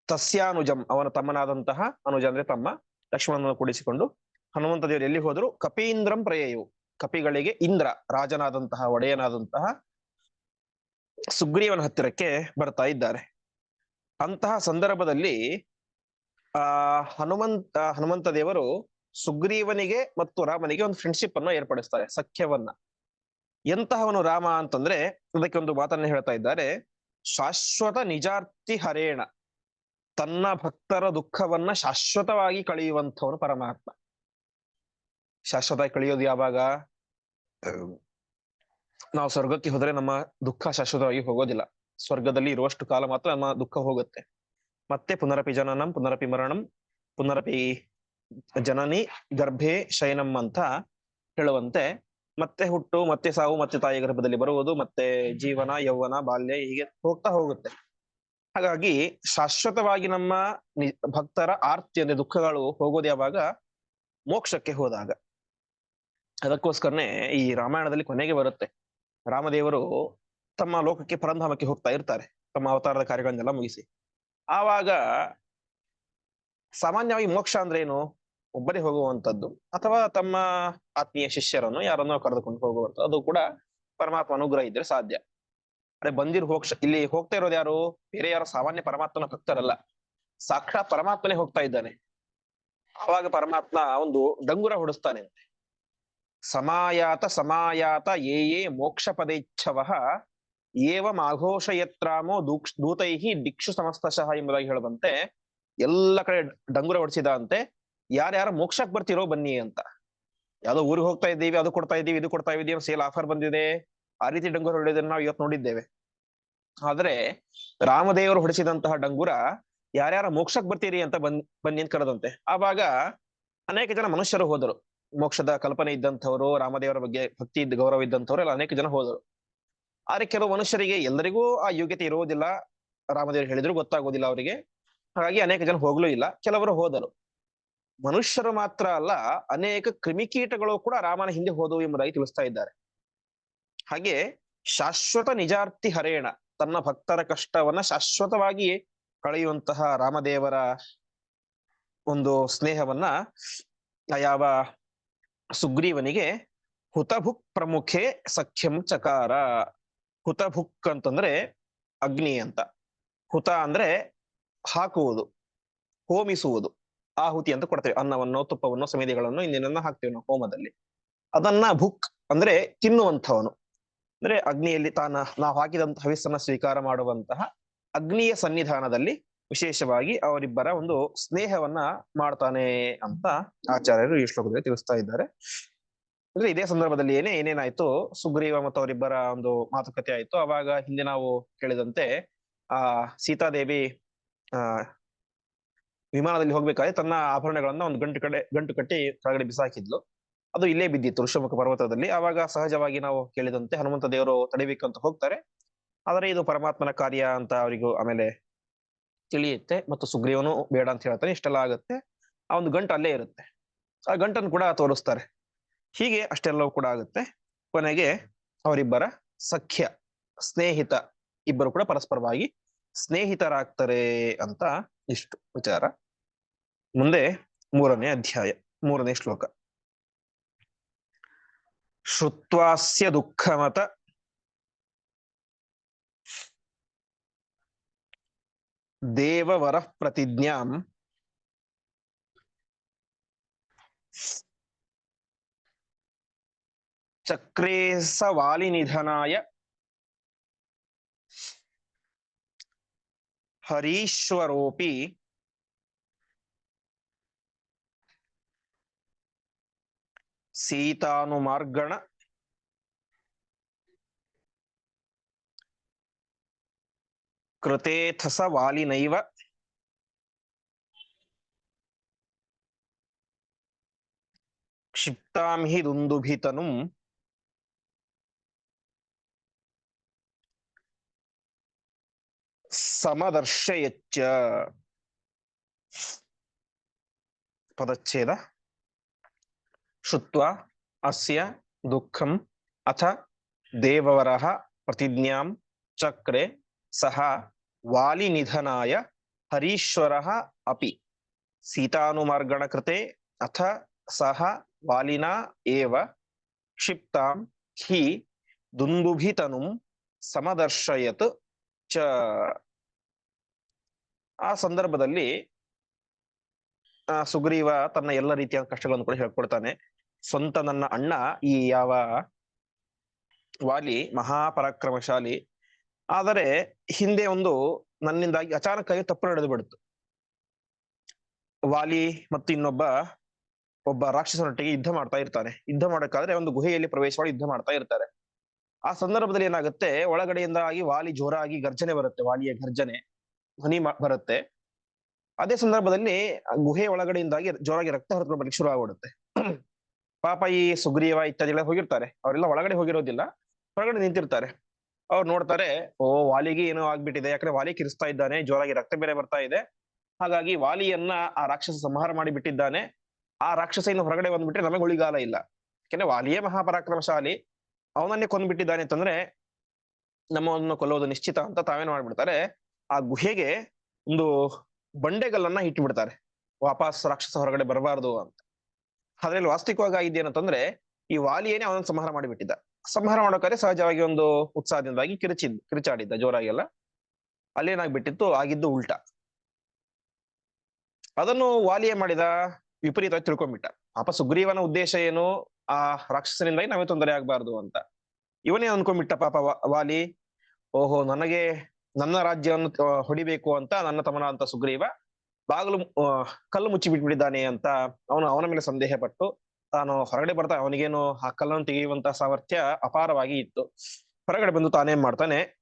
ತಸ್ಯಾನುಜಂ, ಅವನ ತಮ್ಮನಾದಂತಹ ಅನುಜ ಅಂದ್ರೆ ತಮ್ಮ ಲಕ್ಷ್ಮಣನನ್ನು ಕೂಡಿಸಿಕೊಂಡು ಹನುಮಂತ ದೇವರು ಎಲ್ಲಿ ಹೋದ್ರು? ಕಪೀಂದ್ರಂ ಪ್ರೇಯು ಕಪಿಗಳಿಗೆ ಇಂದ್ರ, ರಾಜನಾದಂತಹ ಒಡೆಯನಾದಂತಹ ಸುಗ್ರೀವನ ಹತ್ತಿರಕ್ಕೆ ಬರ್ತಾ ಇದ್ದಾರೆ. ಅಂತಹ ಸಂದರ್ಭದಲ್ಲಿ, ಆ, ಹನುಮಂತ ಹನುಮಂತ ದೇವರು ಸುಗ್ರೀವನಿಗೆ ಮತ್ತು ರಾಮನಿಗೆ ಒಂದು ಫ್ರೆಂಡ್ಶಿಪ್ ಅನ್ನು ಏರ್ಪಡಿಸ್ತಾರೆ, ಸಖ್ಯವನ್ನ. ಎಂತಹವನು ರಾಮ ಅಂತಂದ್ರೆ, ಅದಕ್ಕೆ ಒಂದು ಮಾತನ್ನ ಹೇಳ್ತಾ ಇದ್ದಾರೆ. ಶಾಶ್ವತ ನಿಜಾರ್ಥಿ ಹರೇಣ, ತನ್ನ ಭಕ್ತರ ದುಃಖವನ್ನ ಶಾಶ್ವತವಾಗಿ ಕಳೆಯುವಂಥವನು ಪರಮಾತ್ಮ. ಶಾಶ್ವತವಾಗಿ ಕಳೆಯೋದು ಯಾವಾಗ? ನಾವು ಸ್ವರ್ಗಕ್ಕೆ ಹೋದ್ರೆ ನಮ್ಮ ದುಃಖ ಶಾಶ್ವತವಾಗಿ ಹೋಗೋದಿಲ್ಲ. ಸ್ವರ್ಗದಲ್ಲಿ ಇರುವಷ್ಟು ಕಾಲ ಮಾತ್ರ ನಮ್ಮ ದುಃಖ ಹೋಗುತ್ತೆ. ಮತ್ತೆ ಪುನರಪಿ ಜನನಂ, ಪುನರಪಿ ಮರಣಂ, ಪುನರಪಿ ಜನನಿ, ಗರ್ಭೆ ಶಯನಂ ಅಂತ ಹೇಳುವಂತೆ ಮತ್ತೆ ಹುಟ್ಟು, ಮತ್ತೆ ಸಾವು, ಮತ್ತೆ ತಾಯಿ ಗರ್ಭದಲ್ಲಿ ಬರುವುದು, ಮತ್ತೆ ಜೀವನ, ಯೌವನ, ಬಾಲ್ಯ ಹೀಗೆ ಹೋಗ್ತಾ ಹೋಗುತ್ತೆ. ಹಾಗಾಗಿ ಶಾಶ್ವತವಾಗಿ ನಮ್ಮ ಭಕ್ತರ ಆರ್ತಿ ಅಂದ್ರೆ ದುಃಖಗಳು ಹೋಗೋದು ಯಾವಾಗ? ಮೋಕ್ಷಕ್ಕೆ ಹೋದಾಗ. ಅದಕ್ಕೋಸ್ಕರನೇ ಈ ರಾಮಾಯಣದಲ್ಲಿ ಕೊನೆಗೆ ಬರುತ್ತೆ. ರಾಮದೇವರು ತಮ್ಮ ಲೋಕಕ್ಕೆ ಪರಂಧಾಮಕ್ಕೆ ಹೋಗ್ತಾ ಇರ್ತಾರೆ. ತಮ್ಮ ಅವತಾರದ ಕಾರ್ಯಗಳನ್ನೆಲ್ಲ ಮುಗಿಸಿ. ಆವಾಗ ಸಾಮಾನ್ಯವಾಗಿ ಮೋಕ್ಷ ಅಂದ್ರೆ ಏನು? ಒಬ್ಬರೇ ಹೋಗುವಂತದ್ದು ಅಥವಾ ತಮ್ಮ ಆತ್ಮೀಯ ಶಿಷ್ಯರನ್ನು ಯಾರನ್ನೋ ಕರೆದುಕೊಂಡು ಹೋಗುವಂಥದ್ದು. ಅದು ಕೂಡ ಪರಮಾತ್ಮ ಅನುಗ್ರಹ ಇದ್ರೆ ಸಾಧ್ಯ. ಅರೆ ಬಂದಿರ್ ಮೋಕ್ಷ, ಇಲ್ಲಿ ಹೋಗ್ತಾ ಇರೋದು ಯಾರು? ಬೇರೆ ಯಾರು ಸಾಮಾನ್ಯ ಪರಮಾತ್ಮನ ಭಕ್ತರಲ್ಲ. ಸಾಕ್ಷಾತ್ ಪರಮಾತ್ಮನೇ ಹೋಗ್ತಾ ಇದ್ದಾನೆ. ಅವಾಗ ಪರಮಾತ್ಮ ಒಂದು ಡಂಗುರ ಹೊಡಿಸ್ತಾನೆ. ಸಮಾಯಾತ ಸಮಾಯಾತ ಯೇ ಯೇ ಮೋಕ್ಷ ಪದೇಚ್ಛವ ಏವಂ ಆಘೋಷಯತ್ರಾಮೋ ದೂಕ್ಷ, ದೂತೈಹಿ ದಿಕ್ಷು ಸಮಸ್ತಶಃ ಎಂಬುದಾಗಿ ಹೇಳುವಂತೆ ಎಲ್ಲ ಕಡೆ ಡಂಗುರ ಹೊಡಿಸಿದ ಅಂತೆ ಯಾರ್ಯಾರ ಮೋಕ್ಷಕ್ ಬರ್ತಿರೋ ಬನ್ನಿ ಅಂತ. ಯಾವ್ದೋ ಊರಿಗೆ ಹೋಗ್ತಾ ಇದ್ದೀವಿ, ಅದು ಕೊಡ್ತಾ ಇದ್ದೀವಿ, ಇದು ಕೊಡ್ತಾ ಇದ್ದೀವಿ ಸೇಲ್ ಆಫರ್ ಬಂದಿದೆ. ಆ ರೀತಿ ಡಂಗುರ ಹೊಡೆಯೋದನ್ನ ನಾವು ಇವತ್ತು ನೋಡಿದ್ದೇವೆ. ಆದ್ರೆ ರಾಮದೇವರು ಹೊಡಿಸಿದಂತಹ ಡಂಗುರ ಯಾರ್ಯಾರ ಮೋಕ್ಷಕ್ ಬರ್ತೀರಿ ಅಂತ ಬನ್, ಬನ್ನಿ ಅಂತ ಕರೆದಂತೆ. ಆವಾಗ ಅನೇಕ ಜನ ಮನುಷ್ಯರು ಹೋದರು. ಮೋಕ್ಷದ ಕಲ್ಪನೆ ಇದ್ದಂಥವ್ರು, ರಾಮದೇವರ ಬಗ್ಗೆ ಭಕ್ತಿ ಗೌರವ ಇದ್ದಂಥವ್ರು ಎಲ್ಲ ಅನೇಕ ಜನ ಹೋದರು. ಆದ್ರೆ ಕೆಲವು ಮನುಷ್ಯರಿಗೆ ಎಲ್ಲರಿಗೂ ಆ ಯೋಗ್ಯತೆ ಇರುವುದಿಲ್ಲ. ರಾಮದೇವರು ಹೇಳಿದ್ರು ಗೊತ್ತಾಗೋದಿಲ್ಲ ಅವರಿಗೆ. ಹಾಗಾಗಿ ಅನೇಕ ಜನ ಹೋಗ್ಲೂ ಇಲ್ಲ. ಕೆಲವರು ಹೋದರು. ಮನುಷ್ಯರು ಮಾತ್ರ ಅಲ್ಲ, ಅನೇಕ ಕ್ರಿಮಿಕೀಟಗಳು ಕೂಡ ರಾಮನ ಹಿಂದೆ ಹೋದವು ಎಂಬುದಾಗಿ ತಿಳಿಸ್ತಾ ಇದ್ದಾರೆ. ಹಾಗೆ ಶಾಶ್ವತ ನಿಜಾರ್ಥಿ ಹರೇಣ, ತನ್ನ ಭಕ್ತರ ಕಷ್ಟವನ್ನ ಶಾಶ್ವತವಾಗಿ ಕಳೆಯುವಂತಹ ರಾಮದೇವರ ಒಂದು ಸ್ನೇಹವನ್ನ ಯಾವ ಸುಗ್ರೀವನಿಗೆ ಹುತಭುಕ್ ಪ್ರಮುಖೆ ಸಖ್ಯಂ ಚಕಾರ. ಹುತಭುಕ್ ಅಂತಂದ್ರೆ ಅಗ್ನಿ ಅಂತ. ಹುತ ಅಂದ್ರೆ ಹಾಕುವುದು, ಹೋಮಿಸುವುದು. ಆಹುತಿ ಅಂತ ಕೊಡ್ತೇವೆ. ಅನ್ನವನ್ನು, ತುಪ್ಪವನ್ನು ಸಮಿತಿಗಳನ್ನು ಇಂದಿನ ಹಾಕ್ತೇವೆ ನಾವು ಹೋಮದಲ್ಲಿ. ಅದನ್ನ ಭುಕ್ ಅಂದ್ರೆ ತಿನ್ನುವಂಥವನು. ಅಂದ್ರೆ ಅಗ್ನಿಯಲ್ಲಿ ತಾನ ನಾವು ಹಾಕಿದಂತಹ ಹವಿಸ್ಸನ್ನ ಸ್ವೀಕಾರ ಮಾಡುವಂತಹ ಅಗ್ನಿಯ ಸನ್ನಿಧಾನದಲ್ಲಿ ವಿಶೇಷವಾಗಿ ಅವರಿಬ್ಬರ ಒಂದು ಸ್ನೇಹವನ್ನ ಮಾಡ್ತಾನೆ ಅಂತ ಆಚಾರ್ಯರು ಈ ಶ್ಲೋಕದಲ್ಲಿ ತಿಳಿಸ್ತಾ ಇದ್ದಾರೆ. ಅಂದ್ರೆ ಇದೇ ಸಂದರ್ಭದಲ್ಲಿ ಏನೇ, ಏನೇನಾಯ್ತು, ಸುಗ್ರೀವ ಮತ್ತು ಅವರಿಬ್ಬರ ಒಂದು ಮಾತುಕತೆ ಆಯ್ತು. ಅವಾಗ ಹಿಂದೆ ನಾವು ಕೇಳಿದಂತೆ, ಆ, ಸೀತಾದೇವಿ, ಆ, ವಿಮಾನದಲ್ಲಿ ಹೋಗ್ಬೇಕಾದ್ರೆ ತನ್ನ ಆಭರಣಗಳನ್ನ ಒಂದು ಗಂಟು ಕಡೆ, ಗಂಟು ಕಟ್ಟಿ ಕೆಳಗಡೆ ಬಿಸಾಕಿದ್ಲು. ಅದು ಇಲ್ಲೇ ಬಿದ್ದಿತ್ತು ಋಷಮುಖ ಪರ್ವತದಲ್ಲಿ. ಆವಾಗ ಸಹಜವಾಗಿ ನಾವು ಕೇಳಿದಂತೆ ಹನುಮಂತ ದೇವರು ತಡಿಬೇಕಂತ ಹೋಗ್ತಾರೆ. ಆದರೆ ಇದು ಪರಮಾತ್ಮನ ಕಾರ್ಯ ಅಂತ ಅವರಿಗೂ ಆಮೇಲೆ ತಿಳಿಯುತ್ತೆ. ಮತ್ತು ಸುಗ್ರೀವನು ಬೇಡ ಅಂತ ಹೇಳ್ತಾನೆ, ಇಷ್ಟೆಲ್ಲ ಆಗುತ್ತೆ. ಆ ಒಂದು ಗಂಟು ಅಲ್ಲೇ ಇರುತ್ತೆ. ಆ ಗಂಟನ್ನು ಕೂಡ ತೋರಿಸ್ತಾರೆ. ಹೀಗೆ ಅಷ್ಟೆಲ್ಲವೂ ಕೂಡ ಆಗುತ್ತೆ. ಕೊನೆಗೆ ಅವರಿಬ್ಬರ ಸಖ್ಯ, ಸ್ನೇಹಿತ ಇಬ್ಬರು ಕೂಡ ಪರಸ್ಪರವಾಗಿ ಸ್ನೇಹಿತರಾಗ್ತಾರೆ ಅಂತ ಇಷ್ಟು ವಿಚಾರ. ಮುಂದೆ ಮೂರನೇ ಅಧ್ಯಾಯ, ಮೂರನೇ ಶ್ಲೋಕ. ಶ್ರುತ್ವಾಸ್ಯ ದುಃಖಮತ. ದೇವವರ ಪ್ರತಿಜ್ಞಾಂ. ಚಕ್ರೇ ವಾಲಿನಿಧನಾಯ ಹರೀಶ್ವರೋಪಿ ಸೀತಾನುಮಾರ್ಗಣ ಕೃತೇಥಸ ವಾಲಿನೈವ ಕ್ಷಿಪ್ತಾಂ ಹಿ ದುಂದುಭಿತನುಂ ಸಮದರ್ಶಯಚ್ಚ ಪದಚ್ಛೇದ. ಶುತ್ವ ಅಸ್ಯ ದುಃಖಂ ಅಥ ದೇವವರಃ ಪ್ರತಿಜ್ಞಾಂ ಚಕ್ರೆ ಸಹ ವಾಲಿನಿಧನಾಯ ಹರೀಶ್ವರಃ ಅಪಿ. ಸೀತಾನುಮಾರ್ಗಣ ಕೃತೆ ಅಥ ಸಹ ವಾಲಿನಾ ಏವ ಕ್ಷಿಪ್ತಾಂ ಹಿ ದುಂದುಭಿತನುಂ ಸಮದರ್ಶಯತ್ ಚ. ಆ ಸಂದರ್ಭದಲ್ಲಿ ಸುಗ್ರೀವ ತನ್ನ ಎಲ್ಲ ರೀತಿಯ ಕಷ್ಟಗಳನ್ನು ಕೂಡ ಹೇಳ್ಕೊಡ್ತಾನೆ. ಸ್ವಂತ ನನ್ನ ಅಣ್ಣ ಈ ಯಾವ ವಾಲಿ ಮಹಾಪರಾಕ್ರಮಶಾಲಿ, ಆದರೆ ಹಿಂದೆ ಒಂದು ನನ್ನಿಂದಾಗಿ ಅಚಾನಕ್ಕಾಗಿ ತಪ್ಪು ನಡೆದು ಬಿಡ್ತು. ವಾಲಿ ಮತ್ತು ಇನ್ನೊಬ್ಬ, ಒಬ್ಬ ರಾಕ್ಷಸನೊಟ್ಟಿಗೆ ಯುದ್ಧ ಮಾಡ್ತಾ ಇರ್ತಾನೆ. ಯುದ್ಧ ಮಾಡಕ್ಕಾದ್ರೆ ಒಂದು ಗುಹೆಯಲ್ಲಿ ಪ್ರವೇಶ ಮಾಡಿ ಯುದ್ಧ ಮಾಡ್ತಾ ಇರ್ತಾರೆ. ಆ ಸಂದರ್ಭದಲ್ಲಿ ಏನಾಗುತ್ತೆ? ಒಳಗಡೆಯಿಂದ ಆಗಿ ವಾಲಿ ಜೋರಾಗಿ ಗರ್ಜನೆ ಬರುತ್ತೆ, ವಾಲಿಯ ಗರ್ಜನೆ. ಧ್ವನಿ ಬರುತ್ತೆ. ಅದೇ ಸಂದರ್ಭದಲ್ಲಿ ಗುಹೆ ಒಳಗಡೆಯಿಂದಾಗಿ ಜೋರಾಗಿ ರಕ್ತ ಹೊರತು ಶುರು ಆಗ್ಬಿಡುತ್ತೆ. ಪಾಪ ಈ ಸುಗ್ರೀವ ಇತ್ಯಾದಿಗಳ ಹೋಗಿರ್ತಾರೆ. ಅವರೆಲ್ಲ ಒಳಗಡೆ ಹೋಗಿರೋದಿಲ್ಲ. ಹೊರಗಡೆ ನಿಂತಿರ್ತಾರೆ. ಅವ್ರು ನೋಡ್ತಾರೆ, ಓ, ವಾಲಿಗೆ ಏನೋ ಆಗ್ಬಿಟ್ಟಿದೆ. ಯಾಕಂದ್ರೆ ವಾಲಿ ಕಿರಿಸ್ತಾ ಇದ್ದಾನೆ, ಜೋರಾಗಿ ರಕ್ತ ಬೇರೆ ಬರ್ತಾ ಇದೆ. ಹಾಗಾಗಿ ವಾಲಿಯನ್ನ ಆ ರಾಕ್ಷಸ ಸಂಹಾರ ಮಾಡಿ ಬಿಟ್ಟಿದ್ದಾನೆ ಆ ರಾಕ್ಷಸ ಇನ್ನು ಹೊರಗಡೆ ಬಂದ್ಬಿಟ್ರೆ ನಮಗೆ ಉಳಿಗಾಲ ಇಲ್ಲ. ಯಾಕಂದ್ರೆ ವಾಲಿಯೇ ಮಹಾಪರಾಕ್ರಮಶಾಲಿ. ಅವನನ್ನೇ ಕೊಂದ್ಬಿಟ್ಟಿದ್ದಾನೆ ಅಂತಂದ್ರೆ ನಮ್ಮವನ್ನು ಕೊಲ್ಲೋದು ನಿಶ್ಚಿತ ಅಂತ ತಾವೇನ್ ಮಾಡ್ಬಿಡ್ತಾರೆ ಆ ಗುಹೆಗೆ ಒಂದು ಬಂಡೆಗಲ್ಲನ್ನ ಇಟ್ಬಿಡ್ತಾರೆ. ವಾಪಸ್ ರಾಕ್ಷಸ ಹೊರಗಡೆ ಬರಬಾರ್ದು ಅಂತ. ಅದ್ರಲ್ಲಿ ವಾಸ್ತವಿಕವಾಗಿ ಇದೇನಂತಂದ್ರೆ, ಈ ವಾಲಿಯೇನೆ ಅವನ ಸಂಹಾರ ಮಾಡಿಬಿಟ್ಟಿದ್ದ. ಸಂಹಾರ ಮಾಡೋಕಾದ್ರೆ ಸಹಜವಾಗಿ ಒಂದು ಉತ್ಸಾಹದಿಂದಾಗಿ ಕಿರಿಚಿದ್ ಕಿರಿಚಾಡಿದ್ದ ಜೋರಾಗಿ ಎಲ್ಲ ಅಲ್ಲೇನಾಗ್ಬಿಟ್ಟಿತ್ತು, ಆಗಿದ್ದು ಉಲ್ಟಾ. ಅದನ್ನು ವಾಲಿಯೇ ಮಾಡಿದ ವಿಪರೀತ ತಿಳ್ಕೊಂಡ್ಬಿಟ್ಟ. ಪಾಪ ಸುಗ್ರೀವನ ಉದ್ದೇಶ ಏನು? ಆ ರಾಕ್ಷಸನಿಂದಾಗಿ ನಾವೇ ತೊಂದರೆ ಆಗ್ಬಾರ್ದು ಅಂತ. ಇವನೇ ಅನ್ಕೊಂಡ್ಬಿಟ್ಟ ಪಾಪ ವಾಲಿ. ಓಹೋ, ನನಗೆ ನನ್ನ ರಾಜ್ಯವನ್ನು ಹೊಡಿಬೇಕು ಅಂತ ನನ್ನ ತಮನಾದಂತ ಸುಗ್ರೀವ ಬಾಗಿಲು ಕಲ್ಲು ಮುಚ್ಚಿ ಬಿಟ್ಬಿಟ್ಟಿದ್ದಾನೆ ಅಂತ ಅವನು ಅವನ ಮೇಲೆ ಸಂದೇಹ ಪಟ್ಟು ತಾನು ಹೊರಗಡೆ ಬರ್ತಾ ಅವನಿಗೇನು ಆ ಕಲ್ಲನ್ನು ತೆಗೆಯುವಂತ ಸಾಮರ್ಥ್ಯ ಅಪಾರವಾಗಿ ಇತ್ತು. ಹೊರಗಡೆ ಬಂದು ತಾನೇನ್ ಮಾಡ್ತಾನೆ.